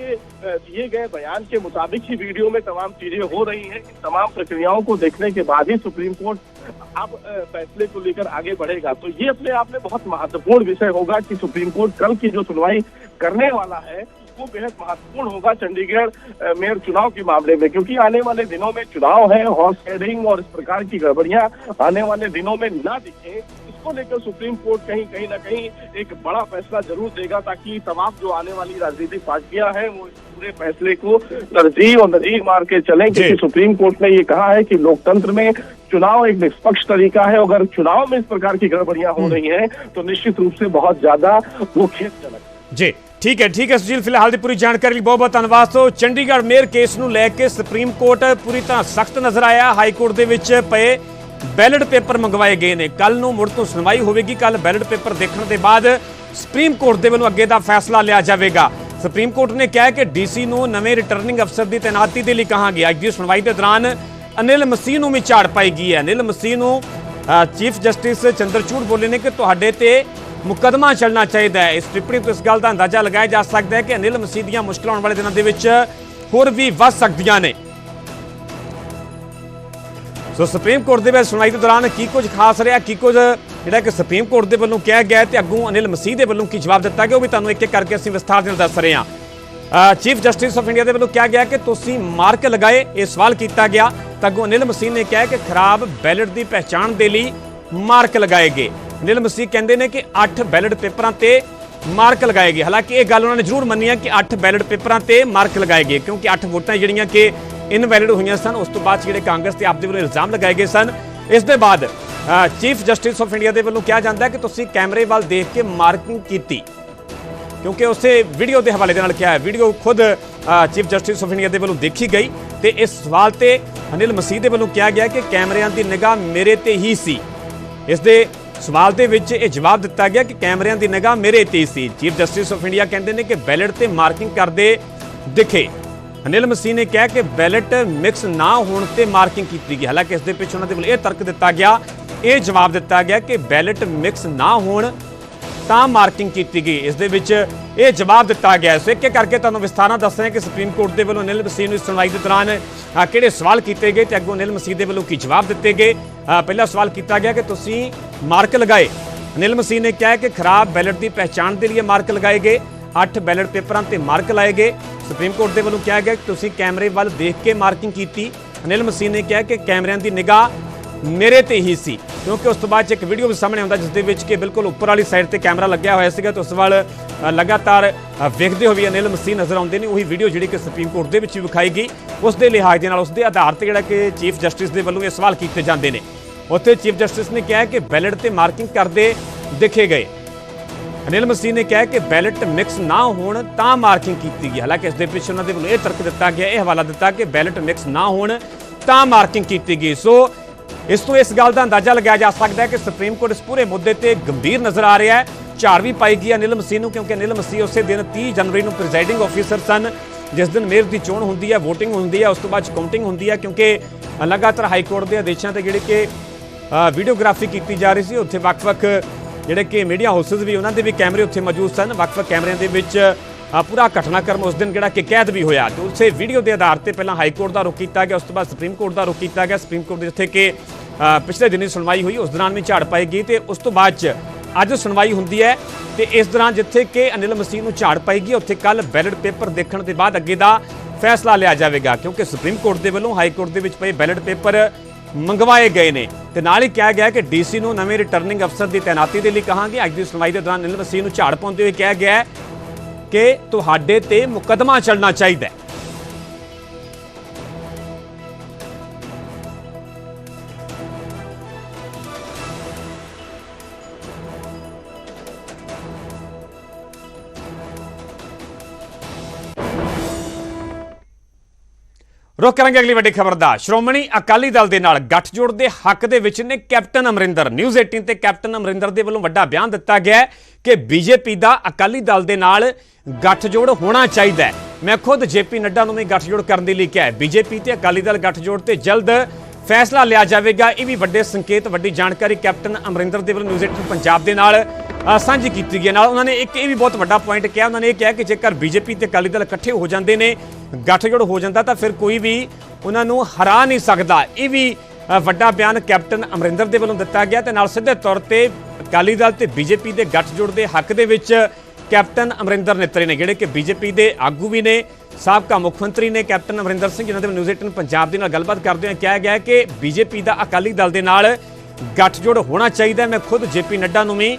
अ, दिए गए बयान के मुताबिक ही वीडियो में तमाम चीज़ें हो रही हैं। इन तमाम प्रक्रियाओं को देखने के बाद ही सुप्रीम कोर्ट अब फैसले को लेकर आगे बढ़ेगा। तो ये अपने आप में बहुत महत्वपूर्ण विषय होगा कि सुप्रीम कोर्ट कल की जो सुनवाई करने वाला है वो बेहद महत्वपूर्ण होगा चंडीगढ़ मेयर चुनाव के मामले में। क्योंकि आने वाले दिनों में चुनाव है हॉर्स ट्रेडिंग और इस प्रकार की गड़बड़ियाँ आने वाले दिनों में ना दिखे। इसको लेकर सुप्रीम कोर्ट कहीं कहीं ना कहीं एक बड़ा फैसला जरूर देगा ताकि तमाम जो आने वाली राजनीतिक पार्टियां हैं वो इस पूरे फैसले को तरजीह और नजीर मार के चलें क्योंकि जी। सुप्रीम कोर्ट ने ये कहा है कि लोकतंत्र में चुनाव एक निष्पक्ष तरीका है अगर चुनाव में इस प्रकार की गड़बड़ियां हो रही हैं तो निश्चित रूप से बहुत ज्यादा वो खेदजनक है ਜੀ ਠੀਕ ਹੈ ਠੀਕ ਹੈ ਸੁਜੀਲ ਫਿਲਹਾਲ ਦੀ ਪੂਰੀ ਜਾਣਕਾਰੀ ਲਈ ਬਹੁਤ ਬਹੁਤ ਧੰਨਵਾਦ ਸੋ ਚੰਡੀਗੜ੍ਹ ਮੇਅਰ ਕੇਸ ਨੂੰ ਲੈ ਕੇ ਸੁਪਰੀਮ ਕੋਰਟ ਪੂਰੀ ਤਰ੍ਹਾਂ ਸਖਤ ਨਜ਼ਰ ਆਇਆ ਹਾਈ ਕੋਰਟ ਦੇ ਵਿੱਚ ਪਏ ਬੈਲਟ ਪੇਪਰ ਮੰਗਵਾਏ ਗਏ ਨੇ। ਕੱਲ ਨੂੰ ਮੁੜ ਤੋਂ ਸੁਣਵਾਈ ਹੋਵੇਗੀ। ਕੱਲ ਬੈਲਟ ਪੇਪਰ ਦੇਖਣ ਦੇ ਬਾਅਦ ਸੁਪਰੀਮ ਕੋਰਟ ਦੇ ਵੱਲੋਂ ਅੱਗੇ ਦਾ ਫੈਸਲਾ ਲਿਆ ਜਾਵੇਗਾ। ਸੁਪਰੀਮ ਕੋਰਟ ਨੇ ਕਿਹਾ ਹੈ ਕਿ ਡੀਸੀ ਨੂੰ ਨਵੇਂ ਰਿਟਰਨਿੰਗ ਅਫਸਰ ਦੀ ਤੈਨਾਤੀ ਦੇ ਲਈ ਕਹਾ ਗਿਆ। ਅੱਜ ਦੀ ਸੁਣਵਾਈ ਦੇ ਦੌਰਾਨ ਅਨਿਲ ਮਸੀਹ ਨੂੰ ਵੀ ਝਾੜ ਪਾਈ ਗਈ ਹੈ। ਅਨਿਲ ਮਸੀਹ ਨੂੰ ਚੀਫ ਜਸਟਿਸ ਚੰਦਰਚੂੜ ਬੋਲੇ ਨੇ ਕਿ ਤੁਹਾਡੇ ਤੇ ਮੁਕਦਮਾ ਚੱਲਣਾ ਚਾਹੀਦਾ ਹੈ। ਇਸ ਟਿੱਪਣੀ ਤੋਂ ਇਸ ਗੱਲ ਦਾ ਅੰਦਾਜ਼ਾ ਲਗਾਇਆ ਜਾ ਸਕਦਾ ਹੈ ਕਿ ਅਨਿਲ ਮਸੀਹ ਦੀਆਂ ਮੁਸ਼ਕਲਾਂ ਆਉਣ ਵਾਲੇ ਦਿਨਾਂ ਦੇ ਵਿੱਚ ਹੋਰ ਵੀ ਵੱਧ ਸਕਦੀਆਂ ਨੇ। ਸੋ ਸੁਪਰੀਮ ਕੋਰਟ ਦੇ ਵਿੱਚ ਸੁਣਾਈ ਦੇ ਦੌਰਾਨ ਕੀ ਕੁਝ ਖਾਸ ਰਿਹਾ, ਕੀ ਕੁਝ ਜਿਹੜਾ ਕਿ ਸੁਪਰੀਮ ਕੋਰਟ ਦੇ ਵੱਲੋਂ ਕਿਹਾ ਗਿਆ ਹੈ ਤੇ ਅੱਗੋਂ ਅਨਿਲ ਮਸੀਹ ਦੇ ਵੱਲੋਂ ਕੀ ਜਵਾਬ ਦਿੱਤਾ ਗਿਆ, ਉਹ ਵੀ ਤੁਹਾਨੂੰ ਇੱਕ ਇੱਕ ਕਰਕੇ ਅਸੀਂ ਵਿਸਥਾਰ ਦੇ ਨਾਲ ਦੱਸ ਰਹੇ ਹਾਂ। ਚੀਫ ਜਸਟਿਸ ਆਫ ਇੰਡੀਆ ਦੇ ਵੱਲੋਂ ਕਿਹਾ ਗਿਆ ਕਿ ਤੁਸੀਂ ਮਾਰਕ ਲਗਾਏ, ਇਹ ਸਵਾਲ ਕੀਤਾ ਗਿਆ, ਤਾਂ ਅੱਗੋਂ ਅਨਿਲ ਮਸੀਹ ਨੇ ਕਿਹਾ ਕਿ ਖਰਾਬ ਬੈਲਟ ਦੀ ਪਹਿਚਾਣ ਦੇ ਲਈ ਮਾਰਕ ਲਗਾਏ ਗਏ। ਅਨਿਲ ਮਸੀਹ ਕਹਿੰਦੇ ਨੇ ਕਿ 8 ਬੈਲਟ ਪੇਪਰਾਂ ਤੇ ਮਾਰਕ ਲਗਾਏ ਗਏ। ਹਾਲਾਂਕਿ ਇਹ ਗੱਲ ਉਹਨਾਂ ਨੇ ਜ਼ਰੂਰ ਮੰਨੀ ਹੈ ਕਿ 8 ਬੈਲਟ ਪੇਪਰਾਂ ਤੇ ਮਾਰਕ ਲਗਾਏ ਗਏ, ਕਿਉਂਕਿ 8 ਵੋਟਾਂ ਜਿਹੜੀਆਂ ਕਿ ਇਨਵੈਲਿਡ ਹੋਈਆਂ ਸਨ। ਉਸ ਤੋਂ ਬਾਅਦ ਜਿਹੜੇ ਕਾਂਗਰਸ ਤੇ ਆਪ ਦੇ ਵੱਲੋਂ ਇਲਜ਼ਾਮ ਲਗਾਏ ਗਏ ਸਨ, ਇਸ ਦੇ ਬਾਅਦ ਚੀਫ ਜਸਟਿਸ ਆਫ ਇੰਡੀਆ ਦੇ ਵੱਲੋਂ ਕਿਹਾ ਜਾਂਦਾ ਹੈ ਕਿ ਤੁਸੀਂ ਕੈਮਰੇ ਵੱਲ ਦੇਖ ਕੇ ਮਾਰਕਿੰਗ ਕੀਤੀ। ਕਿਉਂਕਿ ਉਸੇ ਵੀਡੀਓ ਦੇ ਹਵਾਲੇ ਦੇ ਨਾਲ ਕਿਹਾ ਹੈ। ਵੀਡੀਓ ਖੁਦ ਚੀਫ ਜਸਟਿਸ ਆਫ ਇੰਡੀਆ ਦੇ ਵੱਲੋਂ ਦੇਖੀ ਗਈ ਤੇ ਇਸ ਸਵਾਲ ਤੇ ਅਨਿਲ ਮਸੀਹ ਦੇ ਵੱਲੋਂ ਕਿਹਾ ਗਿਆ ਕਿ ਕੈਮਰਿਆਂ ਦੀ ਨਿਗਾਹ ਮੇਰੇ ਤੇ ਹੀ ਸੀ। ਇਸ ਦੇ ਸਵਾਲ ਦੇ ਵਿੱਚ ਇਹ ਜਵਾਬ ਦਿੱਤਾ ਗਿਆ ਕਿ ਕੈਮਰਿਆਂ ਦੀ ਨਿਗਾਹ ਮੇਰੇ ਤੇ ਹੀ ਸੀ। ਚੀਫ ਜਸਟਿਸ ਆਫ ਇੰਡੀਆ ਕਹਿੰਦੇ ਨੇ ਕਿ ਬੈਲਟ ਤੇ ਮਾਰਕਿੰਗ ਕਰਦੇ ਦਿਖੇ। ਅਨਿਲ ਮਸੀਹ ਨੇ ਕਿਹਾ ਕਿ ਬੈਲਟ ਮਿਕਸ ਨਾ ਹੋਣ ਤੇ ਮਾਰਕਿੰਗ ਕੀਤੀ ਗਈ। ਹਾਲਾਂਕਿ ਇਸ ਦੇ ਪਿੱਛੇ ਉਹਨਾਂ ਦੇ ਵੱਲੋਂ ਇਹ ਤਰਕ ਦਿੱਤਾ ਗਿਆ। ਇਹ ਜਵਾਬ ਦਿੱਤਾ ਗਿਆ ਕਿ ਬੈਲਟ ਮਿਕਸ ਨਾ ਹੋਣ ਤਾਂ ਮਾਰਕਿੰਗ ਕੀਤੀ ਗਈ। ਇਸ ਦੇ ਵਿੱਚ ਇਹ ਜਵਾਬ ਦਿੱਤਾ ਗਿਆ। ਸੋ ਇੱਕ ਇੱਕ ਕਰਕੇ ਤੁਹਾਨੂੰ ਵਿਸਥਾਰਾਂ ਦੱਸ ਰਹੇ ਕਿ ਸੁਪਰੀਮ ਕੋਰਟ ਦੇ ਵੱਲੋਂ ਅਨਿਲ ਮਸੀਹ ਨੂੰ ਇਸ ਸੁਣਵਾਈ ਦੇ ਦੌਰਾਨ ਕਿਹੜੇ ਸਵਾਲ ਕੀਤੇ ਗਏ ਤੇ ਅੱਗੋਂ ਅਨਿਲ ਮਸੀਹ ਦੇ ਵੱਲੋਂ ਕੀ ਜਵਾਬ ਦਿੱਤੇ ਗਏ? ਅ, ਪਹਿਲਾ ਸਵਾਲ ਕੀਤਾ ਗਿਆ ਕਿ ਤੁਸੀਂ ਮਾਰਕ ਲਗਾਏ। ਅਨਿਲ ਮਸੀਹ ਨੇ ਕਿਹਾ ਕਿ ਖਰਾਬ ਬੈਲਟ ਦੀ ਪਹਿਚਾਣ ਦੇ ਲਈ ਮਾਰਕ ਲਗਾਏ ਗਏ। 8 ਬੈਲਟ ਪੇਪਰਾਂ ਤੇ ਮਾਰਕ ਲਾਏ ਗਏ। ਸੁਪਰੀਮ ਕੋਰਟ ਦੇ ਵੱਲੋਂ ਕਿਹਾ ਗਿਆ ਕਿ ਤੁਸੀਂ ਕੈਮਰੇ ਵੱਲ ਦੇਖ ਕੇ ਮਾਰਕਿੰਗ ਕੀਤੀ। ਅਨਿਲ ਮਸੀਹ ਨੇ ਕਿਹਾ ਕਿ ਕੈਮਰਿਆਂ ਦੀ ਨਿਗਾਹ ਮੇਰੇ ਤੇ ਹੀ ਸੀ, ਕਿਉਂਕਿ ਉਸ ਤੋਂ ਬਾਅਦ 'ਚ ਇੱਕ ਵੀਡੀਓ ਵੀ ਸਾਹਮਣੇ ਆਉਂਦਾ ਜਿਸ ਦੇ ਵਿੱਚ ਕਿ ਬਿਲਕੁਲ ਉੱਪਰ ਵਾਲੀ ਸਾਈਡ ਤੇ ਕੈਮਰਾ ਲੱਗਿਆ ਹੋਇਆ ਸੀਗਾ ਤੇ ਉਸ ਵੱਲ ਲਗਾਤਾਰ ਵੇਖਦੇ ਹੋਏ ਅਨਿਲ ਮਸੀਹ ਨਜ਼ਰ ਆਉਂਦੇ ਨੇ। ਉਹੀ ਵੀਡੀਓ ਜਿਹੜੀ ਕਿ ਸੁਪਰੀਮ ਕੋਰਟ ਦੇ ਵਿੱਚ ਵਿਖਾਈ ਗਈ। ਉਸ ਦੇ ਲਿਹਾਜ਼ ਦੇ ਨਾਲ ਉਸ ਦੇ ਆਧਾਰ ਤੇ ਜਿਹੜਾ ਕਿ ਚੀਫ ਜਸਟਿਸ ਦੇ ਵੱਲੋਂ ਇਹ ਸਵਾਲ ਕੀਤੇ ਜਾਂਦੇ ਨੇ। ਉੱਥੇ ਚੀਫ ਜਸਟਿਸ ਨੇ ਕਿਹਾ ਕਿ ਬੈਲਟ ਤੇ ਮਾਰਕਿੰਗ ਕਰਦੇ ਦਿਖੇ ਗਏ। ਅਨਿਲ ਮਸੀਹ ਨੇ ਕਿਹਾ ਕਿ ਬੈਲਟ ਮਿਕਸ ਨਾ ਹੋਣ ਤਾਂ ਮਾਰਕਿੰਗ ਕੀਤੀ ਗਈ। ਹਾਲਾਂਕਿ ਇਸ ਦੇ ਪਿੱਛੇ ਉਹਨਾਂ ਦੇ ਵੱਲੋਂ ਇਹ ਤਰਕ ਦਿੱਤਾ ਗਿਆ, ਇਹ ਹਵਾਲਾ ਦਿੱਤਾ ਕਿ ਬੈਲਟ ਮਿਕਸ ਨਾ ਹੋਣ ਤਾਂ ਮਾਰਕਿੰਗ ਕੀਤੀ ਗਈ। ਸੋ ਇਸ ਤੋਂ ਇਸ ਗੱਲ ਦਾ ਅੰਦਾਜ਼ਾ ਲਗਾਇਆ ਜਾ ਸਕਦਾ ਹੈ ਕਿ ਸੁਪਰੀਮ ਕੋਰਟ ਇਸ ਪੂਰੇ ਮੁੱਦੇ ਤੇ ਗੰਭੀਰ ਨਜ਼ਰ ਆ ਰਿਹਾ ਹੈ। ਝਾੜ ਵੀ ਪਾਈ ਗਈ ਹੈ ਅਨਿਲ ਮਸੀਹ ਨੂੰ, ਕਿਉਂਕਿ ਅਨਿਲ ਮਸੀਹ ਉਸੇ ਦਿਨ 30 ਜਨਵਰੀ ਨੂੰ ਪ੍ਰੈਜ਼ਾਈਡਿੰਗ ਆਫੀਸਰ ਸਨ, ਜਿਸ ਦਿਨ ਮੇਅਰ ਦੀ ਚੋਣ ਹੁੰਦੀ ਹੈ VOTING ਹੁੰਦੀ ਹੈ, ਉਸ ਤੋਂ ਬਾਅਦ ਕਾਊਂਟਿੰਗ ਹੁੰਦੀ ਹੈ, ਕਿਉਂਕਿ ਲਗਾਤਾਰ ਹਾਈ ਕੋਰਟ ਦੇ ਆਦੇਸ਼ਾਂ ਤੇ ਜਿਹੜੇ ਕਿ ਵੀਡੀਓਗ੍ਰਾਫੀ ਕੀਤੀ ਜਾ ਰਹੀ ਸੀ, ਉੱਥੇ ਵੱਖ-ਵੱਖ ਜਿਹੜੇ ਕਿ ਮੀਡੀਆ ਹਾਊਸਸ ਵੀ ਉਹਨਾਂ ਦੇ ਵੀ ਕੈਮਰੇ ਉੱਥੇ ਮੌਜੂਦ ਸਨ। ਵੱਖ-ਵੱਖ ਕੈਮਰਿਆਂ ਦੇ ਵਿੱਚ ਪੂਰਾ ਘਟਨਾਕ੍ਰਮ ਉਸ ਦਿਨ ਜਿਹੜਾ ਕਿ ਕੈਦ ਵੀ ਹੋਇਆ। ਤੇ ਉਸੇ ਵੀਡੀਓ ਦੇ ਆਧਾਰ ਤੇ ਪਹਿਲਾਂ ਹਾਈ ਕੋਰਟ ਦਾ ਰੁਖ ਕੀਤਾ ਗਿਆ, ਉਸ ਤੋਂ ਬਾਅਦ ਸੁਪਰੀਮ ਕੋਰਟ ਦਾ ਰੁਖ ਕੀਤਾ ਗਿਆ। ਸੁਪਰੀਮ ਕੋਰਟ ਦੇ ਜਿੱਥੇ ਕਿ ਪਿਛਲੇ ਦਿਨੀ ਸੁਣਵਾਈ ਹੋਈ, ਉਸ ਦੌਰਾਨ ਵੀ ਝਾੜ ਪਾਈ ਗਈ ਤੇ ਉਸ ਤੋਂ ਬਾਅਦ ਚ ਅੱਜ ਸੁਣਵਾਈ ਹੁੰਦੀ ਹੈ ਤੇ ਇਸ ਦੌਰਾਨ ਜਿੱਥੇ ਕਿ ਅਨਿਲ ਮਸੀਹ ਨੂੰ ਝਾੜ ਪਾਈ ਉੱਥੇ ਕੱਲ ਬੈਲਟ ਪੇਪਰ ਦੇਖਣ ਦੇ ਬਾਅਦ ਅੱਗੇ ਦਾ ਫੈਸਲਾ ਲਿਆ ਜਾਵੇਗਾ। ਕਿਉਂਕਿ ਸੁਪਰੀਮ ਕੋਰਟ ਦੇ ਵੱਲੋਂ ਹਾਈ ਕੋਰਟ ਦੇ ਵਿੱਚ ਪਏ ਬੈਲਟ ਪੇਪਰ ਮੰਗਵਾਏ ਗਏ ਨੇ। ਤੇ ਨਾਲ ਹੀ ਕਿਹਾ ਗਿਆ ਕਿ ਡੀਸੀ ਨੂੰ ਨਵੇਂ ਰਿਟਰਨਿੰਗ ਅਫਸਰ ਦੀ ਤਾਇਨਾਤੀ ਦੇ ਲਈ ਕਹਾਂਗੇ। ਅੱਜ ਦੀ ਸੁਣਵਾਈ ਦੇ ਦੌਰਾਨ ਅਨਿਲ ਮਸੀਹ ਨੂੰ ਝਾੜ ਪਾਉਂਦੇ ਹੋਏ ਕਿਹਾ ਗਿਆ ਕਿ ਤੁਹਾਡੇ ਤੇ ਮੁਕੱਦਮਾ ਚੱਲਣਾ ਚਾਹੀਦਾ ਹੈ। ਰੁਕ ਕਰਾਂਗੇ ਅਗਲੀ ਵੱਡੀ ਖਬਰ ਦਾ। ਸ਼੍ਰੋਮਣੀ ਅਕਾਲੀ ਦਲ ਦੇ ਨਾਲ ਗੱਠਜੋੜ ਦੇ ਹੱਕ ਦੇ ਵਿੱਚ ਨੇ ਕੈਪਟਨ ਅਮਰਿੰਦਰ। ਨਿਊਜ਼ 18 ਤੇ ਕੈਪਟਨ ਅਮਰਿੰਦਰ ਦੇ ਵੱਲੋਂ ਵੱਡਾ ਬਿਆਨ ਦਿੱਤਾ ਗਿਆ ਹੈ ਕਿ ਬੀਜੇਪੀ ਦਾ ਅਕਾਲੀ ਦਲ ਦੇ ਨਾਲ ਗੱਠਜੋੜ ਹੋਣਾ ਚਾਹੀਦਾ ਹੈ। ਮੈਂ ਖੁਦ ਜੇਪੀ ਨੱਡਾ ਨੂੰ ਵੀ ਗੱਠਜੋੜ ਕਰਨ ਦੇ ਲਈ ਕਿਹਾ ਹੈ। ਬੀਜੇਪੀ ਤੇ ਅਕਾਲੀ ਦਲ ਗੱਠਜੋੜ ਤੇ ਜਲਦ ਫੈਸਲਾ ਲਿਆ ਜਾਵੇਗਾ। ਇਹ ਵੀ ਵੱਡੇ ਸੰਕੇਤ, ਵੱਡੀ ਜਾਣਕਾਰੀ ਕੈਪਟਨ ਅਮਰਿੰਦਰ ਦੇ ਵੱਲੋਂ ਨਿਊਜ਼ 18 ਪੰਜਾਬ ਦੇ ਨਾਲ ਸਾਂਝੀ ਕੀਤੀ ਗਈ ਹੈ। ਨਾਲ ਉਹਨਾਂ ਨੇ ਇੱਕ ਇਹ ਵੀ ਬਹੁਤ ਵੱਡਾ ਪੁਆਇੰਟ ਕਿਹਾ। ਉਹਨਾਂ ਨੇ ਇਹ ਕਿਹਾ ਕਿ ਜੇਕਰ ਬੀਜੇਪੀ ਤੇ ਅਕਾਲੀ ਦਲ ਇਕੱਠੇ ਹੋ ਜਾਂਦੇ ਨੇ, ਗੱਠਜੋੜ ਹੋ ਜਾਂਦਾ, ਤਾਂ ਫਿਰ ਕੋਈ ਵੀ ਉਹਨਾਂ ਨੂੰ ਹਰਾ ਨਹੀਂ ਸਕਦਾ। ਇਹ ਵੀ ਵੱਡਾ ਬਿਆਨ ਕੈਪਟਨ ਅਮਰਿੰਦਰ ਦੇ ਵੱਲੋਂ ਦਿੱਤਾ ਗਿਆ। ਤੇ ਨਾਲ ਸਿੱਧੇ ਤੌਰ ਤੇ ਅਕਾਲੀ ਦਲ ਤੇ ਬੀਜੇਪੀ ਦੇ ਗੱਠਜੋੜ ਦੇ ਹੱਕ ਦੇ ਵਿੱਚ ਕੈਪਟਨ ਅਮਰਿੰਦਰ ਨੇਤਰੇ ਨੇ, ਜਿਹੜੇ ਕਿ ਬੀਜੇਪੀ ਦੇ ਆਗੂ ਵੀ ਨੇ, ਸਾਬਕਾ ਮੁੱਖ ਮੰਤਰੀ ਨੇ ਕੈਪਟਨ ਅਮਰਿੰਦਰ ਸਿੰਘ, ਜਿਨ੍ਹਾਂ ਦੇ ਨਿਊਜ਼ 18 ਪੰਜਾਬ ਦੇ ਨਾਲ ਗੱਲਬਾਤ ਕਰਦੇ ਹੋਏ ਕਿਹਾ ਗਿਆ ਹੈ ਕਿ ਬੀਜੇਪੀ ਦਾ ਅਕਾਲੀ ਦਲ ਦੇ ਨਾਲ ਗੱਠਜੋੜ ਹੋਣਾ ਚਾਹੀਦਾ ਮੈਂ ਖੁਦ ਜੇਪੀ ਨੱਡਾ ਨੂੰ ਵੀ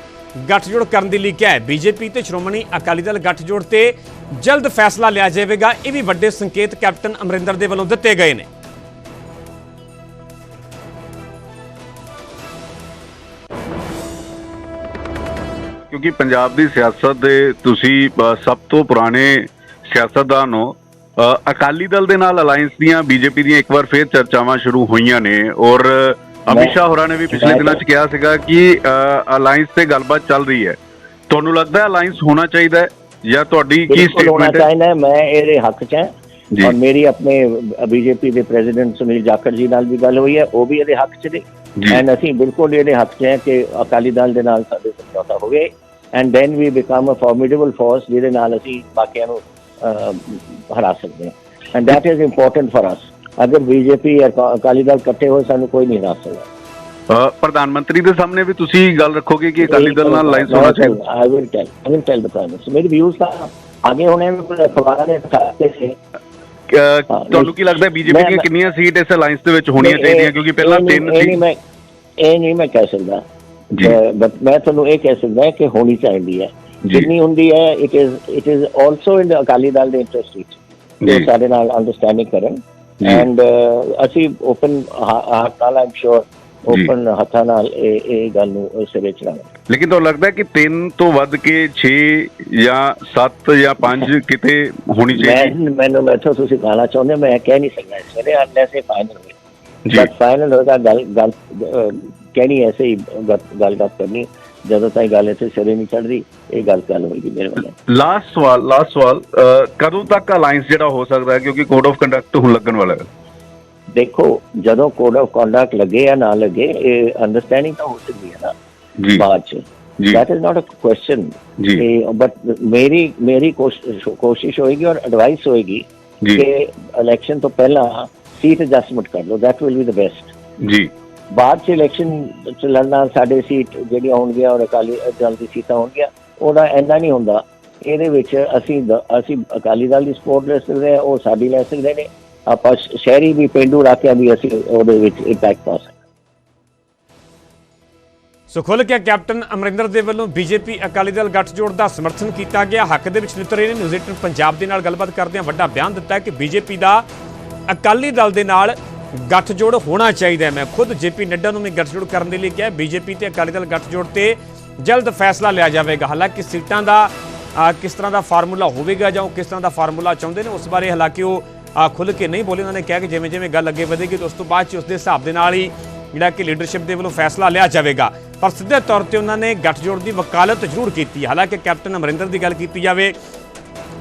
ਗੱਠਜੋੜ ਕਰਨ ਦੇ ਲਈ ਕਿਹਾ ਹੈ। ਬੀਜੇਪੀ ਤੇ ਸ਼੍ਰੋਮਣੀ ਅਕਾਲੀ ਦਲ ਗੱਠਜੋੜ ਤੇ ਜਲਦ ਫੈਸਲਾ ਲਿਆ ਜਾਵੇਗਾ। ਇਹ ਵੀ ਵੱਡੇ ਸੰਕੇਤ ਕੈਪਟਨ ਅਮਰਿੰਦਰ ਦੇ ਵੱਲੋਂ ਦਿੱਤੇ ਗਏ ਨੇ। ਕਿਉਂਕਿ ਪੰਜਾਬ ਦੀ ਸਿਆਸਤ ਦੇ ਤੁਸੀਂ ਸਭ ਤੋਂ ਪੁਰਾਣੇ ਸਿਆਸਤਦਾਨ ਹੋ ਅਕਾਲੀ ਦਲ ਦੇ ਨਾਲ ਅਲਾਈਅੰਸ ਦੀਆਂ ਬੀਜੇਪੀ ਦੀਆਂ ਇੱਕ ਵਾਰ ਫੇਰ ਚਰਚਾਵਾਂ ਸ਼ੁਰੂ ਹੋਈਆਂ ਨੇ ਔਰ ਅਮਿਤ ਸ਼ਾਹ ਹੋਰਾਂ ਨੇ ਵੀ ਪਿਛਲੇ ਦਿਨਾਂ 'ਚ ਕਿਹਾ ਸੀਗਾ ਕਿ ਅਲਾਈਅੰਸ ਤੇ ਗੱਲਬਾਤ ਚੱਲ ਰਹੀ ਹੈ। ਤੁਹਾਨੂੰ ਲੱਗਦਾ ਹੈ ਅਲਾਈਅੰਸ ਹੋਣਾ ਚਾਹੀਦਾ ਹੈ ਜਾਂ ਤੁਹਾਡੀ ਕੀ ਸਟੇਟਮੈਂਟ ਹੈ? ਚਾਹੀਦਾ। ਮੈਂ ਇਹਦੇ ਹੱਕ 'ਚ ਹਾਂ। ਔਰ ਮੇਰੀ ਆਪਣੇ ਬੀਜੇਪੀ ਦੇ ਪ੍ਰੈਜ਼ੀਡੈਂਟ ਸੁਨੀਲ ਜਾਖੜ ਜੀ ਨਾਲ ਵੀ ਗੱਲ ਹੋਈ ਹੈ ਉਹ ਵੀ ਇਹਦੇ ਹੱਕ 'ਚ ਨੇ। ਐਂਡ ਅਸੀਂ ਬਿਲਕੁਲ ਇਹਦੇ ਹੱਕ 'ਚ ਹਾਂ ਕਿ ਅਕਾਲੀ ਦਲ ਦੇ ਨਾਲ ਸਾਡੇ ਸਮਝੌਤਾ ਹੋਵੇ and then we become a formidable force ਜਿਹਦੇ ਨਾਲ ਅਸੀਂ ਬਾਕੀਆਂ ਨੂੰ ਹਰਾ ਸਕਦੇ ਹਾਂ। And that is important for us ਅਗਰ ਬੀਜੇਪੀ ਅਕਾਲੀ ਦਲ ਇਕੱਠੇ ਹੋਏ ਸਾਨੂੰ ਕੋਈ ਨਹੀਂ ਹਰਾ ਸਕਦਾ। ਪ੍ਰਧਾਨ ਮੰਤਰੀ ਦੇ ਸਾਹਮਣੇ ਵੀ ਤੁਸੀਂ ਗੱਲ ਰੱਖੋਗੇ ਕਿ ਅਕਾਲੀ ਦਲ ਨਾਲ ਅਲਾਈਅੰਸ ਹੋਣਾ ਚਾਹੀਦਾ। I will tell I will tell the prime minister ਮੇਰੇ ਵਿਊਜ਼ ਤਾਂ ਆਗੇ ਹੋਣੇ ਵੀ ਅਖਬਾਰਾਂ ਦੇ ਖਾਤੇ ਸੇ। ਤੁਹਾਨੂੰ ਕੀ ਲੱਗਦਾ ਬੀਜੇਪੀ ਦੀਆਂ ਕਿੰਨੀਆਂ ਸੀਟ ਇਸ ਅਲਾਈਅੰਸ ਦੇ ਵਿੱਚ ਹੋਣੀਆਂ ਚਾਹੀਦੀਆਂ? ਕਿਉਂਕਿ ਪਹਿਲਾਂ ਤਿੰਨ ਸੀ। ਇਹ ਨਹੀਂ ਮੈਂ ਕਹਿ ਸਕਦਾ। ਬਟ ਮੈਂ ਤੁਹਾਨੂੰ ਇਹ ਕਹਿ ਸਕਦਾ ਕਿ ਹੋਣੀ ਚਾਹੀਦੀ ਹੈ। ਜਿੰਨੀ ਹੁੰਦੀ ਹੈ it is it is also in Akali Dal ਦੇ ਇੰਟਰਸਟ ਵਿੱਚ। ਜੀ। ਸਾਡੇ ਨਾਲ ਅੰਡਰਸਟੈਂਡਿੰਗ ਕਰਨ। ਐਂਡ ਅਸੀਂ ਓਪਨ ਹਾਰਟ ਨਾਲ ਆਮ ਸ਼ੋਰ ਓਪਨ ਹੱਥਾਂ ਨਾਲ ਇਹ ਇਹ ਗੱਲ ਨੂੰ ਸਿਰੇ ਚੜਾਵਾਂਗੇ। ਲੇਕਿਨ ਤੁਹਾਨੂੰ ਲੱਗਦਾ ਕਿ 3 ਤੋਂ ਵੱਧ ਕੇ 6 ਜਾਂ 7 ਜਾਂ 5 ਕਿਤੇ ਹੋਣੀ ਚਾਹੀਦੀ? ਮੈਂ ਮੈਨੂੰ ਮੈਥੋਂ ਤੁਸੀਂ ਗਾਣਾ ਚਾਹੁੰਦੇ ਮੈਂ ਕਹਿ ਨਹੀਂ ਸਕਦਾ। ਇਸ ਵੇਲੇ ਅਨਲੈਸ ਇਹ ਫਾਈਨਲ ਹੋਵੇ। ਜੀ। ਬਟ ਫਾਈਨਲ ਹੋਏਗਾ ਗੱਲ ਗੱਲ ਕਹਿਣੀ ਐਸੇ ਹੀ ਗੱਲ- ਗੱਲਬਾਤ ਕਰਨੀ। ਜਦੋਂ ਤਾਈਂ ਗੱਲ ਇੱਥੇ ਸਿਰੇ ਨਹੀਂ ਚੜ੍ਹਦੀ ਇਹ ਗੱਲ ਕੱਲ ਹੋਏਗੀ ਮੇਰੇ ਵੱਲੋਂ। ਲਾਸਟ ਸਵਾਲ ਲਾਸਟ ਸਵਾਲ ਕਦੋਂ ਤੱਕ ਅਲਾਈਅੰਸ ਜਿਹੜਾ ਹੋ ਸਕਦਾ ਹੈ? ਕਿਉਂਕਿ ਕੋਡ ਆਫ ਕੰਡਕਟ ਹੁਣ ਲੱਗਣ ਵਾਲਾ ਹੈ। ਦੇਖੋ ਜਦੋਂ ਕੋਡ ਆਫ ਕੰਡਕਟ ਲੱਗੇ ਜਾਂ ਨਾ ਲੱਗੇ ਇਹ ਅੰਡਰਸਟੈਂਡਿੰਗ ਤਾਂ ਹੋ ਸਕਦੀ ਹੈ ਨਾ ਜੀ। ਬਾਅਦ ਚ। ਜੀ। That is not a question ਜੀ। ਬਟ ਮੇਰੀ ਮੇਰੀ ਕੋਸ਼ਿਸ਼ ਹੋਏਗੀ ਔਰ ਐਡਵਾਈਸ ਹੋਏਗੀ ਕਿ ਇਲੈਕਸ਼ਨ ਤੋਂ ਪਹਿਲਾਂ ਸੀਟ ਐਡਜਸਟਮੈਂਟ ਕਰ ਲਓ। That will be the best ਜੀ। ਬਾਅਦ ਚ ਇਲੈਕਸ਼ਨ ਚ ਲੜਨਾ ਸਾਡੇ ਸੀਟ ਜਿਹੜੀਆਂ ਹੋਣਗੀਆਂ ਔਰ ਅਕਾਲੀ ਦਲ ਦੀ ਸੀਟਾਂ ਹੋਣਗੀਆਂ ਉਹਦਾ ਇੰਨਾ ਨਹੀਂ ਹੁੰਦਾ। ਇਹਦੇ ਵਿੱਚ ਅਸੀਂ ਅਸੀਂ ਅਕਾਲੀ ਦਲ ਦੀ ਸਪੋਰਟ ਲੈ ਸਕਦੇ ਹਾਂ, ਉਹ ਸਾਡੀ ਲੈ ਸਕਦੇ ਨੇ। ਆਪਾਂ ਸ਼ਹਿਰੀ ਵੀ, ਪਿੰਡੂ ਇਲਾਕਿਆਂ ਵੀ ਅਸੀਂ ਉਹਦੇ ਵਿੱਚ ਇੰਪੈਕਟ ਪਾ ਸਕਦੇ ਸੋ ਖੁੱਲ੍ਹ ਕੇ ਕੈਪਟਨ ਅਮਰਿੰਦਰ ਦੇ ਵੱਲੋਂ ਬੀਜੇਪੀ ਅਕਾਲੀ ਦਲ ਗੱਠਜੋੜ ਦਾ ਸਮਰਥਨ ਕੀਤਾ ਗਿਆ। ਹੱਕ ਦੇ ਵਿੱਚ ਨਿਤਰੇ ਨੇ। ਨਿਊਜ਼ 18 ਪੰਜਾਬ ਦੇ ਨਾਲ ਗੱਲਬਾਤ ਕਰਦਿਆਂ ਵੱਡਾ ਬਿਆਨ ਦਿੱਤਾ ਕਿ ਬੀਜੇਪੀ ਦਾ ਅਕਾਲੀ ਦਲ ਦੇ ਨਾਲ ਗੱਠਜੋੜ ਹੋਣਾ ਚਾਹੀਦਾ ਹੈ। ਮੈਂ ਖੁਦ ਜੇਪੀ ਨੱਡਾ ਨੂੰ ਵੀ ਗੱਠਜੋੜ ਕਰਨ ਦੇ ਲਈ ਕਿਹਾ ਬੀਜੇਪੀ ਤੇ ਅਕਾਲੀ ਦਲ ਗੱਠਜੋੜ ਤੇ ਜਲਦ ਫੈਸਲਾ ਲਿਆ ਜਾਵੇਗਾ। ਹਾਲਾਂਕਿ ਸੀਟਾਂ ਦਾ ਕਿਸ ਤਰ੍ਹਾਂ ਦਾ ਫਾਰਮੂਲਾ ਹੋਵੇਗਾ ਜਾਂ ਉਹ ਕਿਸ ਤਰ੍ਹਾਂ ਦਾ ਫਾਰਮੂਲਾ ਚਾਹੁੰਦੇ ਨੇ ਉਸ ਬਾਰੇ ਹਾਲਾਂਕਿ ਉਹ ਅ, ਖੁੱਲ੍ਹ ਕੇ ਨਹੀਂ ਬੋਲੇ। ਉਹਨਾਂ ਨੇ ਕਿਹਾ ਕਿ ਜਿਵੇਂ ਜਿਵੇਂ ਗੱਲ ਅੱਗੇ ਵਧੇਗੀ ਤਾਂ ਉਸ ਤੋਂ ਬਾਅਦ ਚ ਉਸ ਦੇ ਹਿਸਾਬ ਦੇ ਨਾਲ ਹੀ ਜਿਹੜਾ ਕਿ ਲੀਡਰਸ਼ਿਪ ਦੇ ਵੱਲੋਂ ਫੈਸਲਾ ਲਿਆ ਜਾਵੇਗਾ। ਪਰ ਸਿੱਧੇ ਤੌਰ ਤੇ ਉਹਨਾਂ ਨੇ ਗੱਠਜੋੜ ਦੀ ਵਕਾਲਤ ਜ਼ਰੂਰ ਕੀਤੀ ਹਾਲਾਂਕਿ ਕੈਪਟਨ ਅਮਰਿੰਦਰ ਦੀ ਗੱਲ ਕੀਤੀ ਜਾਵੇ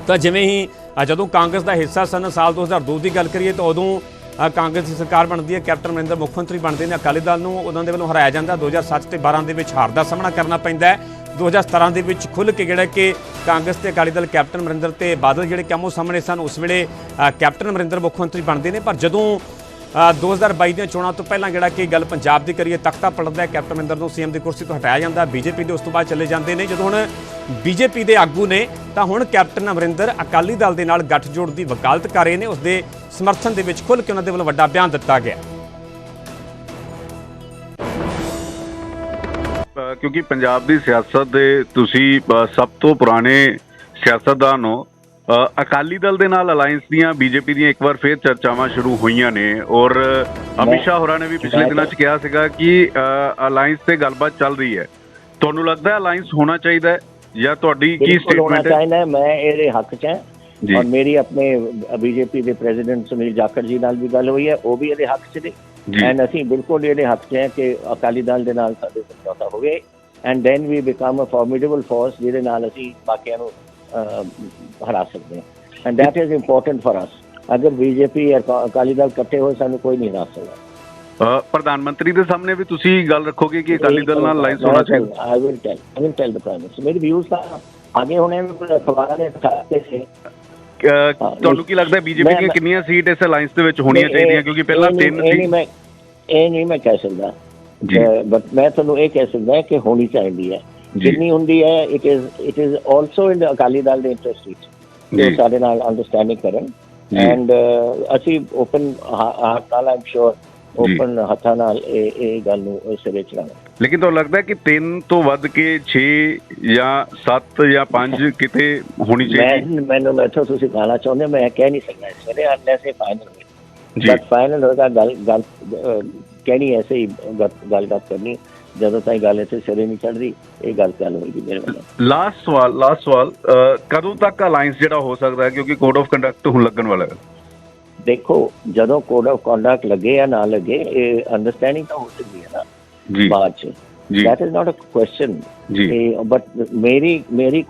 ਤਾਂ ਜਿਵੇਂ ਹੀ ਜਦੋਂ ਕਾਂਗਰਸ ਦਾ ਹਿੱਸਾ ਸਨ ਸਾਲ 2002 ਦੀ ਗੱਲ ਕਰੀਏ ਤਾਂ ਉਦੋਂ ਕਾਂਗਰਸ ਦੀ ਸਰਕਾਰ ਬਣਦੀ ਹੈ, ਕੈਪਟਨ ਅਮਰਿੰਦਰ ਮੁੱਖ ਮੰਤਰੀ ਬਣਦੇ ਨੇ, ਅਕਾਲੀ ਦਲ ਨੂੰ ਉਹਨਾਂ ਦੇ ਵੱਲੋਂ ਹਰਾਇਆ ਜਾਂਦਾ। 2007 ਤੇ 12 ਦੇ ਵਿੱਚ ਹਾਰ ਦਾ ਸਾਹਮਣਾ ਕਰਨਾ ਪੈਂਦਾ ਹੈ। 2017 ਦੇ ਵਿੱਚ ਖੁੱਲ੍ਹ ਕੇ ਜਿਹੜਾ ਕਿ ਕਾਂਗਰਸ ਤੇ ਅਕਾਲੀ ਦਲ ਕੈਪਟਨ ਅਮਰਿੰਦਰ ਤੇ ਬਾਦਲ ਜਿਹੜੇ ਕੰਮੋ ਸਾਹਮਣੇ ਸਨ, ਉਸ ਵੇਲੇ ਕੈਪਟਨ ਅਮਰਿੰਦਰ ਮੁੱਖ ਮੰਤਰੀ ਬਣਦੇ ਨੇ। ਪਰ ਜਦੋਂ 2022 ਦੀਆਂ ਚੋਣਾਂ ਤੋਂ ਪਹਿਲਾਂ ਜਿਹੜਾ ਕਿ ਗੱਲ ਪੰਜਾਬ ਦੀ ਕਰੀਏ, ਤਖਤਾ ਪਲਟਦਾ ਕੈਪਟਨ ਅਮਰਿੰਦਰ ਨੂੰ ਸੀਐਮ ਦੀ ਕੁਰਸੀ ਤੋਂ ਹਟਾਇਆ ਜਾਂਦਾ ਬੀਜੇਪੀ ਦੇ ਉਸ ਤੋਂ ਬਾਅਦ ਚਲੇ ਜਾਂਦੇ ਨੇ। ਜਦੋਂ ਹੁਣ ਬੀਜੇਪੀ ਦੇ ਆਗੂ ਨੇ, ਤਾਂ ਹੁਣ ਕੈਪਟਨ ਅਮਰਿੰਦਰ ਅਕਾਲੀ ਦਲ ਦੇ ਨਾਲ ਗੱਠਜੋੜ ਦੀ ਵਕਾਲਤ ਕਰ ਰਹੇ ਨੇ। ਉਸ ਦੇ ਸਮਰਥਨ ਦੇ ਵਿੱਚ ਖੁੱਲ੍ਹ ਕੇ ਉਹਨਾਂ ਦੇ ਵੱਲੋਂ ਵੱਡਾ ਬਿਆਨ ਦਿੱਤਾ ਗਿਆ। ਕਿਉਂਕਿ ਪੰਜਾਬ ਦੀ ਸਿਆਸਤ ਦੇ ਤੁਸੀਂ ਸਭ ਤੋਂ ਪੁਰਾਣੇ ਸਿਆਸਤਦਾਨ ਹੋ ਅਕਾਲੀ ਦਲ ਦੇ ਨਾਲ ਅਲਾਈਅੰਸ ਦੀਆਂ ਬੀਜੇਪੀ ਦੀਆਂ ਇੱਕ ਵਾਰ ਫੇਰ ਚਰਚਾਵਾਂ ਸ਼ੁਰੂ ਹੋਈਆਂ ਨੇ। ਔਰ ਅਮਿਤ ਸ਼ਾਹ ਹੋਰਾਂ ਨੇ ਵੀ ਪਿਛਲੇ ਦਿਨਾਂ 'ਚ ਕਿਹਾ ਸੀਗਾ ਕਿ ਅਲਾਈਅੰਸ ਤੇ ਗੱਲਬਾਤ ਚੱਲ ਰਹੀ ਹੈ। ਤੁਹਾਨੂੰ ਲੱਗਦਾ ਅਲਾਈਅੰਸ ਹੋਣਾ ਚਾਹੀਦਾ ਹੈ ਜਾਂ ਤੁਹਾਡੀ ਕੀ ਸਟੇਟਮੈਂਟ ਹੈ? ਚਾਹੀਦਾ। ਮੈਂ ਇਹਦੇ ਹੱਕ 'ਚ ਹਾਂ। ਔਰ ਮੇਰੀ ਆਪਣੇ ਬੀਜੇਪੀ ਦੇ ਪ੍ਰੈਜ਼ੀਡੈਂਟ ਸੁਨੀਲ ਜਾਖੜ ਜੀ ਨਾਲ ਵੀ ਗੱਲ ਹੋਈ ਹੈ। ਉਹ ਵੀ ਇਹਦੇ ਹੱਕ 'ਚ ਨੇ। ਐਂਡ ਅਸੀਂ ਬਿਲਕੁਲ ਇਹਦੇ ਹੱਕ 'ਚ ਹਾਂ ਕਿ ਅਕਾਲੀ ਦਲ ਦੇ ਨਾਲ ਸਾਡੇ ਸਮਝੌਤਾ ਹੋਵੇ and then we become a formidable force ਜਿਹਦੇ ਨਾਲ ਅਸੀਂ ਬਾਕੀਆਂ ਨੂੰ ਹਰਾ ਸਕਦੇ ਹਾਂ। And that is important for us ਅਗਰ ਬੀਜੇਪੀ ਅਕਾਲੀ ਦਲ ਇਕੱਠੇ ਹੋਏ ਸਾਨੂੰ ਕੋਈ ਨਹੀਂ ਹਰਾ ਸਕਦਾ। ਪ੍ਰਧਾਨ ਮੰਤਰੀ ਦੇ ਸਾਹਮਣੇ ਵੀ ਤੁਸੀਂ ਗੱਲ ਰੱਖੋਗੇ ਕਿ ਅਕਾਲੀ ਦਲ ਨਾਲ ਅਲਾਈਅੰਸ ਹੋਣਾ ਚਾਹੀਦਾ। I will tell I will tell the prime minister ਮੇਰੇ ਵਿਊਜ਼ ਤਾਂ ਆਗੇ ਹੋਣੇ ਅਖਬਾਰਾਂ ਦੇ ਖਾਤੇ ਸੇ। ਤੁਹਾਨੂੰ ਕੀ ਲੱਗਦਾ ਬੀਜੇਪੀ ਦੀਆਂ ਕਿੰਨੀਆਂ ਸੀਟ ਇਸ ਅਲਾਈਅੰਸ ਦੇ ਵਿੱਚ ਹੋਣੀਆਂ ਚਾਹੀਦੀਆਂ? ਕਿਉਂਕਿ ਪਹਿਲਾਂ ਤਿੰਨ ਸੀ। ਨਹੀਂ ਮੈਂ ਇਹ ਨਹੀਂ ਮੈਂ ਕਹਿ ਸਕਦਾ। ਜੀ। ਬਟ ਮੈਂ ਤੁਹਾਨੂੰ ਇਹ ਕਹਿ ਸਕਦਾ ਕਿ ਹੋਣੀ ਚਾਹੀਦੀ ਹੈ। ਜਿੰਨੀ ਹੁੰਦੀ ਹੈ it is it is also in Akali Dal ਦੇ ਇੰਟਰਸਟ ਵਿੱਚ। ਜੋ। ਸਾਡੇ ਨਾਲ ਅੰਡਰਸਟੈਂਡਿੰਗ ਕਰਨ। ਐਂਡ ਅਸੀਂ ਓਪਨ ਹਾਰਟ ਨਾਲ ਆਮ ਸ਼ੋਰ ਓਪਨ ਹੱਥਾਂ ਨਾਲ ਇਹ ਇਹ ਗੱਲ ਨੂੰ ਸਿਰੇ ਚੜਾਵਾਂਗੇ ਲੇਕਿਨ ਤੁਹਾਨੂੰ ਲੱਗਦਾ ਕਿ 3 ਤੋਂ ਵੱਧ ਕੇ 6 ਜਾਂ 7 ਜਾਂ 5 ਕਿਤੇ ਹੋਣੀ ਚਾਹੀਦੀ? ਮੈਂ ਮੈਨੂੰ ਮੈਥੋਂ ਤੁਸੀਂ ਗਾਣਾ ਚਾਹੁੰਦੇ ਮੈਂ ਕਹਿ ਨਹੀਂ ਸਕਦਾ। ਇਸ ਵੇਲੇ ਅਨਲੈਸ ਇਹ ਫਾਈਨਲ ਹੋਵੇ। ਜੀ। ਬਟ ਫਾਈਨਲ ਹੋਏਗਾ ਗੱਲ ਗੱਲ ਕਹਿਣੀ ਐਸੇ ਹੀ ਗੱਲ- ਗੱਲਬਾਤ ਕਰਨੀ। ਜਦੋਂ ਤਾਈਂ ਗੱਲ ਇੱਥੇ ਸਿਰੇ ਨਹੀਂ ਚੜ੍ਹਦੀ ਇਹ ਗੱਲ ਚੱਲ ਹੋਏਗੀ ਮੇਰੇ ਵੱਲੋਂ। ਲਾਸਟ ਸਵਾਲ ਲਾਸਟ ਸਵਾਲ ਅ, ਕਦੋਂ ਤੱਕ ਅਲਾਈਅੰਸ ਜਿਹੜਾ ਹੋ ਸਕਦਾ ਹੈ? ਕਿਉਂਕਿ ਕੋਡ ਆਫ ਕੰਡਕਟ ਹੁਣ ਲੱਗਣ ਵਾਲਾ ਹੈ। ਦੇਖੋ ਜਦੋਂ ਕੋਡ ਆਫ ਕੰਡਕਟ ਲੱਗੇ ਜਾਂ ਨਾ ਲੱਗੇ ਇਹ ਅੰਡਰਸਟੈਂਡਿੰਗ ਤਾਂ ਹੋ ਸਕਦੀ ਹੈ ਨਾ ਜੀ। ਬਾਅਦ ਚ। ਜੀ। That is not a question ਜੀ। ਬਟ ਮੇਰੀ ਮੇਰੀ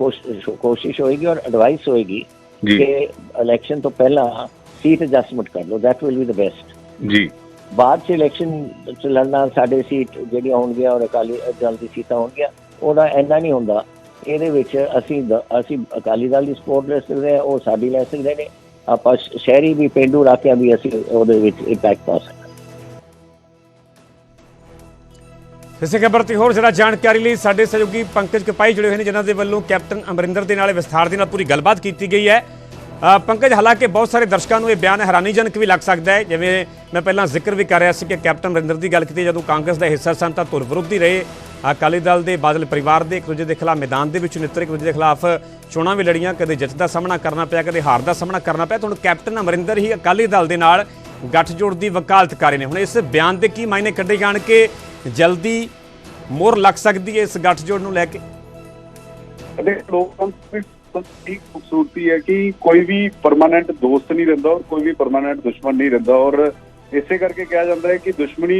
ਕੋਸ਼ਿਸ਼ ਹੋਏਗੀ ਔਰ ਐਡਵਾਈਸ ਹੋਏਗੀ ਕਿ ਇਲੈਕਸ਼ਨ ਤੋਂ ਪਹਿਲਾਂ ਸੀਟ ਐਡਜਸਟਮੈਂਟ ਕਰ ਲਓ। That will be the best ਜੀ। ਬਾਅਦ ਚ ਇਲੈਕਸ਼ਨ ਚ ਲੜਨਾ ਸਾਡੇ ਸੀਟ ਜਿਹੜੀਆਂ ਹੋਣਗੀਆਂ ਔਰ ਅਕਾਲੀ ਦਲ ਦੀ ਸੀਟਾਂ ਹੋਣਗੀਆਂ ਉਹਦਾ ਇੰਨਾ ਨਹੀਂ ਹੁੰਦਾ। ਇਹਦੇ ਵਿੱਚ ਅਸੀਂ ਅਸੀਂ ਅਕਾਲੀ ਦਲ ਦੀ ਸਪੋਰਟ ਲੈ ਸਕਦੇ ਹਾਂ, ਉਹ ਸਾਡੀ ਲੈ ਸਕਦੇ ਨੇ। ਆਪਾਂ ਸ਼ਹਿਰੀ ਵੀ, ਪਿੰਡੂ ਇਲਾਕਿਆਂ ਵੀ ਅਸੀਂ ਉਹਦੇ ਵਿੱਚ ਇੰਪੈਕਟ ਪਾ ਸਕਦੇ ਹਾਂ। ਇਸੇ ਖਬਰ ਤੇ ਹੋਰ ਜਰਾ ਜਾਣਕਾਰੀ ਲਈ ਸਾਡੇ ਸਹਿਯੋਗੀ ਪੰਕਜ ਕਪਾਈ ਜੁੜੇ ਹੋਏ ਨੇ, ਜਿਨ੍ਹਾਂ ਦੇ ਵੱਲੋਂ ਕੈਪਟਨ ਅਮਰਿੰਦਰ ਦੇ ਨਾਲ ਵਿਸਥਾਰ ਦੇ ਨਾਲ ਪੂਰੀ ਗੱਲਬਾਤ ਕੀਤੀ ਗਈ ਹੈ। ਪੰਕਜ, ਹਾਲਾਂਕਿ ਬਹੁਤ ਸਾਰੇ ਦਰਸ਼ਕਾਂ ਨੂੰ ਇਹ ਬਿਆਨ ਹੈਰਾਨੀਜਨਕ ਵੀ ਲੱਗ ਸਕਦਾ ਹੈ। ਜਿਵੇਂ ਮੈਂ ਪਹਿਲਾਂ ਜ਼ਿਕਰ ਵੀ ਕਰ ਰਿਹਾ ਸੀ ਕਿ ਕੈਪਟਨ ਅਮਰਿੰਦਰ ਦੀ ਗੱਲ ਕੀਤੀ, ਜਦੋਂ ਕਾਂਗਰਸ ਦਾ ਹਿੱਸਾ ਸਨ ਤਾਂ ਧੁਰ ਵਿਰੋਧੀ ਰਹੇ। ਅਕਾਲੀ ਦਲ ਦੇ ਬਾਦਲ ਪਰਿਵਾਰ ਦੇ ਇੱਕ ਦੂਜੇ ਦੇ ਖਿਲਾਫ ਮੈਦਾਨ ਦੇ ਵਿੱਚ ਨਿੱਤਰ, ਇੱਕ ਦੂਜੇ ਦੇ ਖਿਲਾਫ ਚੋਣਾਂ ਵੀ ਲੜੀਆਂ। ਕਦੇ ਜਿੱਤ ਦਾ ਸਾਹਮਣਾ ਕਰਨਾ ਪਿਆ, ਕਦੇ ਹਾਰ ਦਾ ਸਾਹਮਣਾ ਕਰਨਾ ਪਿਆ। ਹੁਣ ਕੈਪਟਨ ਅਮਰਿੰਦਰ ਹੀ ਅਕਾਲੀ ਦਲ ਦੇ ਨਾਲ ਗੱਠਜੋੜ ਦੀ ਵਕਾਲਤ ਕਰ ਰਹੇ ਨੇ। ਹੁਣ ਇਸ ਬਿਆਨ ਦੇ ਕੀ ਮਾਇਨੇ ਕੱਢੇ ਜਾਣ ਕਿ ਜਲਦੀ ਮੋਹਰ ਲੱਗ ਸਕਦੀ ਹੈ ਇਸ ਗੱਠਜੋੜ ਨੂੰ ਲੈ ਕੇ? ਲੋਕਤੰਤਰ ਸਭ ਤੋਂ ਖੂਬਸੂਰਤੀ ਹੈ ਕਿ ਕੋਈ ਵੀ ਪਰਮਾਨੈਂਟ ਦੋਸਤ ਨਹੀਂ ਰਹਿੰਦਾ ਔਰ ਕੋਈ ਵੀ ਪਰਮਾਨੈਂਟ ਦੁਸ਼ਮਣ ਨਹੀਂ ਰਹਿੰਦਾ ਔਰ ਇਸੇ ਕਰਕੇ ਕਿਹਾ ਜਾਂਦਾ ਹੈ ਕਿ ਦੁਸ਼ਮਣੀ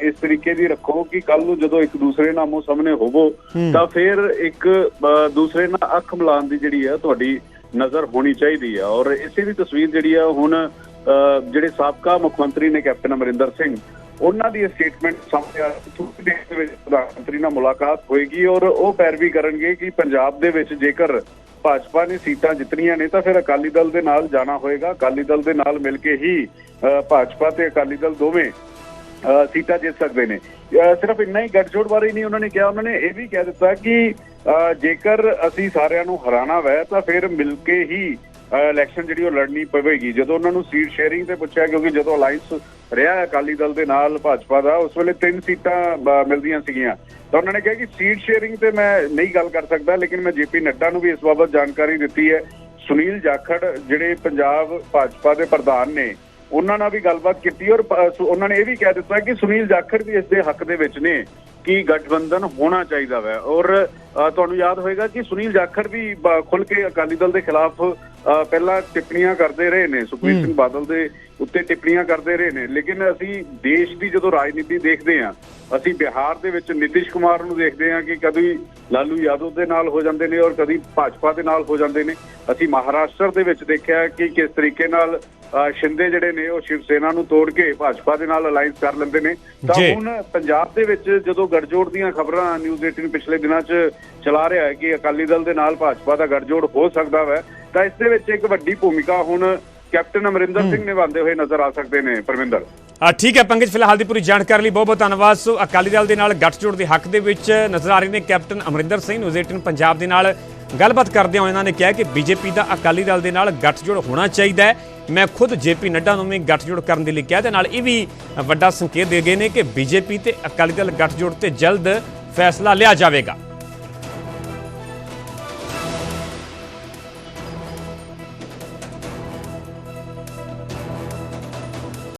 ਇਸ ਤਰੀਕੇ ਦੀ ਰੱਖੋ ਕਿ ਕੱਲ ਨੂੰ ਜਦੋਂ ਇੱਕ ਦੂਸਰੇ ਨਾਲ ਆਮੋ ਸਾਹਮਣੇ ਹੋਵੋ ਤਾਂ ਫਿਰ ਇੱਕ ਦੂਸਰੇ ਨਾਲ ਅੱਖ ਮਿਲਾਉਣ ਦੀ ਜਿਹੜੀ ਹੈ ਤੁਹਾਡੀ ਨਜ਼ਰ ਹੋਣੀ ਚਾਹੀਦੀ ਹੈ ਔਰ ਇਸੇ ਦੀ ਤਸਵੀਰ ਜਿਹੜੀ ਹੈ ਹੁਣ ਜਿਹੜੇ ਸਾਬਕਾ ਮੁੱਖ ਮੰਤਰੀ ਨੇ ਕੈਪਟਨ ਅਮਰਿੰਦਰ ਸਿੰਘ ਉਹਨਾਂ ਦੀ ਸਟੇਟਮੈਂਟ ਸਾਹਮਣੇ ਆ ਥੋੜੀ ਦੇਰ ਦੇ ਵਿੱਚ ਪ੍ਰਧਾਨ ਮੰਤਰੀ ਨਾਲ ਮੁਲਾਕਾਤ ਹੋਏਗੀ ਔਰ ਉਹ ਪੈਰਵੀ ਕਰਨਗੇ ਕਿ ਪੰਜਾਬ ਦੇ ਵਿੱਚ ਜੇਕਰ ਭਾਜਪਾ ਨੇ ਸੀਟਾਂ ਜਿੱਤਣੀਆਂ ਨੇ ਤਾਂ ਫਿਰ ਅਕਾਲੀ ਦਲ ਦੇ ਨਾਲ ਜਾਣਾ ਹੋਏਗਾ। ਅਕਾਲੀ ਦਲ ਦੇ ਨਾਲ ਮਿਲ ਕੇ ਹੀ ਅਹ, ਭਾਜਪਾ ਤੇ ਅਕਾਲੀ ਦਲ ਦੋਵੇਂ ਅਹ, ਸੀਟਾਂ ਜਿੱਤ ਸਕਦੇ ਨੇ। ਅਹ, ਸਿਰਫ ਇੰਨਾ ਹੀ ਗੱਠਜੋੜ ਬਾਰੇ ਹੀ ਨਹੀਂ ਉਹਨਾਂ ਨੇ ਕਿਹਾ। ਉਹਨਾਂ ਨੇ ਇਹ ਵੀ ਕਹਿ ਦਿੱਤਾ ਕਿ ਅਹ, ਜੇਕਰ ਅਸੀਂ ਸਾਰਿਆਂ ਨੂੰ ਹਰਾਣਾ ਵੈ ਤਾਂ ਫਿਰ ਮਿਲ ਕੇ ਹੀ ਇਲੈਕਸ਼ਨ ਜਿਹੜੀ ਉਹ ਲੜਨੀ ਪਵੇਗੀ। ਜਦੋਂ ਉਹਨਾਂ ਨੂੰ ਸੀਟ ਸ਼ੇਅਰਿੰਗ ਤੇ ਪੁੱਛਿਆ ਕਿਉਂਕਿ ਜਦੋਂ ਅਲਾਈਅੰਸ ਰਿਹਾ ਅਕਾਲੀ ਦਲ ਦੇ ਨਾਲ ਭਾਜਪਾ ਦਾ, ਉਸ ਵੇਲੇ ਤਿੰਨ ਸੀਟਾਂ ਮਿਲਦੀਆਂ ਸੀਗੀਆਂ। ਤਾਂ ਉਹਨਾਂ ਨੇ ਕਿਹਾ ਕਿ ਸੀਟ ਸ਼ੇਅਰਿੰਗ ਤੇ ਮੈਂ ਨਹੀਂ ਗੱਲ ਕਰ ਸਕਦਾ, ਲੇਕਿਨ ਮੈਂ ਜੇਪੀ ਨੱਡਾ ਨੂੰ ਵੀ ਇਸ ਬਾਬਤ ਜਾਣਕਾਰੀ ਦਿੱਤੀ ਹੈ। ਸੁਨੀਲ ਜਾਖੜ, ਜਿਹੜੇ ਪੰਜਾਬ ਭਾਜਪਾ ਦੇ ਪ੍ਰਧਾਨ ਨੇ, ਉਹਨਾਂ ਨਾਲ ਵੀ ਗੱਲਬਾਤ ਕੀਤੀ ਔਰ ਉਹਨਾਂ ਨੇ ਇਹ ਵੀ ਕਹਿ ਦਿੱਤਾ ਕਿ ਸੁਨੀਲ ਜਾਖੜ ਵੀ ਇਸ ਦੇ ਹੱਕ ਦੇ ਵਿੱਚ ਨੇ। ਕਿ ਗਠਬੰਧਨ ਹੋਣਾ ਚਾਹੀਦਾ ਵੈ? ਔਰ ਤੁਹਾਨੂੰ ਯਾਦ ਹੋਏਗਾ ਕਿ ਸੁਨੀਲ ਜਾਖੜ ਵੀ ਖੁੱਲ ਕੇ ਅਕਾਲੀ ਦਲ ਦੇ ਖਿਲਾਫ ਪਹਿਲਾਂ ਟਿੱਪਣੀਆਂ ਕਰਦੇ ਰਹੇ ਨੇ ਸੁਖਬੀਰ ਸਿੰਘ ਬਾਦਲ ਦੇ ਉੱਤੇ ਟਿੱਪਣੀਆਂ ਕਰਦੇ ਰਹੇ ਨੇ। ਲੇਕਿਨ ਅਸੀਂ ਦੇਸ਼ ਦੀ ਜਦੋਂ ਰਾਜਨੀਤੀ ਦੇਖਦੇ ਹਾਂ ਅਸੀਂ ਬਿਹਾਰ ਦੇ ਵਿੱਚ ਨਿਤਿਸ਼ ਕੁਮਾਰ ਨੂੰ ਦੇਖਦੇ ਹਾਂ ਕਿ ਕਦੀ ਲਾਲੂ ਯਾਦਵ ਦੇ ਨਾਲ ਹੋ ਜਾਂਦੇ ਨੇ ਔਰ ਕਦੀ ਭਾਜਪਾ ਦੇ ਨਾਲ ਹੋ ਜਾਂਦੇ ਨੇ। ਅਸੀਂ ਮਹਾਰਾਸ਼ਟਰ ਦੇ ਵਿੱਚ ਦੇਖਿਆ ਕਿ ਕਿਸ ਤਰੀਕੇ ਨਾਲ ਸ਼ਿੰਦੇ ਜਿਹੜੇ ਨੇ ਉਹ ਸ਼ਿਵ ਸੈਨਾ ਨੂੰ ਤੋੜ ਕੇ ਭਾਜਪਾ ਦੇ ਨਾਲ ਅਲਾਈਅੰਸ ਕਰ ਲੈਂਦੇ ਨੇ। ਤਾਂ। ਹੁਣ ਪੰਜਾਬ ਦੇ ਵਿੱਚ ਜਦੋਂ ਗੜਜੋੜ ਦੀਆਂ ਖਬਰਾਂ ਨਿਊਜ਼ 18 ਪਿਛਲੇ ਦਿਨਾਂ 'ਚ ਚਲਾ ਰਿਹਾ ਹੈ ਕਿ ਅਕਾਲੀ ਦਲ ਦੇ ਨਾਲ ਭਾਜਪਾ ਦਾ ਗੜਜੋੜ ਹੋ ਸਕਦਾ ਹੈ ਤਾਂ ਇਸ ਦੇ ਵਿੱਚ ਇੱਕ ਵੱਡੀ ਭੂਮਿਕਾ ਹੁਣ ਕੈਪਟਨ ਅਮਰਿੰਦਰ ਸਿੰਘ ਨਿਭਾਉਂਦੇ ਹੋਏ ਨਜ਼ਰ ਆ ਸਕਦੇ ਨੇ ਪਰਮਿੰਦਰ। ਆ ਠੀਕ ਹੈ ਪੰਕਜ ਫਿਲਹਾਲ ਦੀ ਪੂਰੀ ਜਾਣਕਾਰੀ ਲਈ ਬਹੁਤ ਬਹੁਤ ਧੰਨਵਾਦ। ਸੋ ਅਕਾਲੀ ਦਲ ਦੇ ਨਾਲ ਗੱਠਜੋੜ ਦੇ ਹੱਕ ਦੇ ਵਿੱਚ ਨਜ਼ਰ ਆ ਰਹੇ ਨੇ ਕੈਪਟਨ ਅਮਰਿੰਦਰ ਸਿੰਘ ਨਿਊਜ਼ 18 ਪੰਜਾਬ ਦੇ ਨਾਲ। ਗੱਲਬਾਤ ਕਰਦਿਆਂ ਹੋਏ ਇਹਨਾਂ ਨੇ ਕਿਹਾ ਕਿ ਬੀਜੇਪੀ ਦਾ ਅਕਾਲੀ ਦਲ ਦੇ ਨਾਲ ਗੱਠਜੋੜ ਹੋਣਾ ਚਾਹੀਦਾ ਹੈ। ਮੈਂ ਖੁਦ ਜੇਪੀ ਨੱਡਾ ਨੂੰ ਵੀ ਗੱਠਜੋੜ ਕਰਨ ਦੇ ਲਈ ਕਿਹਾ ਤੇ ਨਾਲ ਇਹ ਵੀ ਵੱਡਾ ਸੰਕੇਤ ਦੇ ਗਏ ਨੇ ਕਿ ਬੀਜੇਪੀ ਤੇ ਅਕਾਲੀ ਦਲ ਗੱਠਜੋੜ ਤੇ ਜਲਦ ਫੈਸਲਾ ਲਿਆ ਜਾਵੇਗਾ।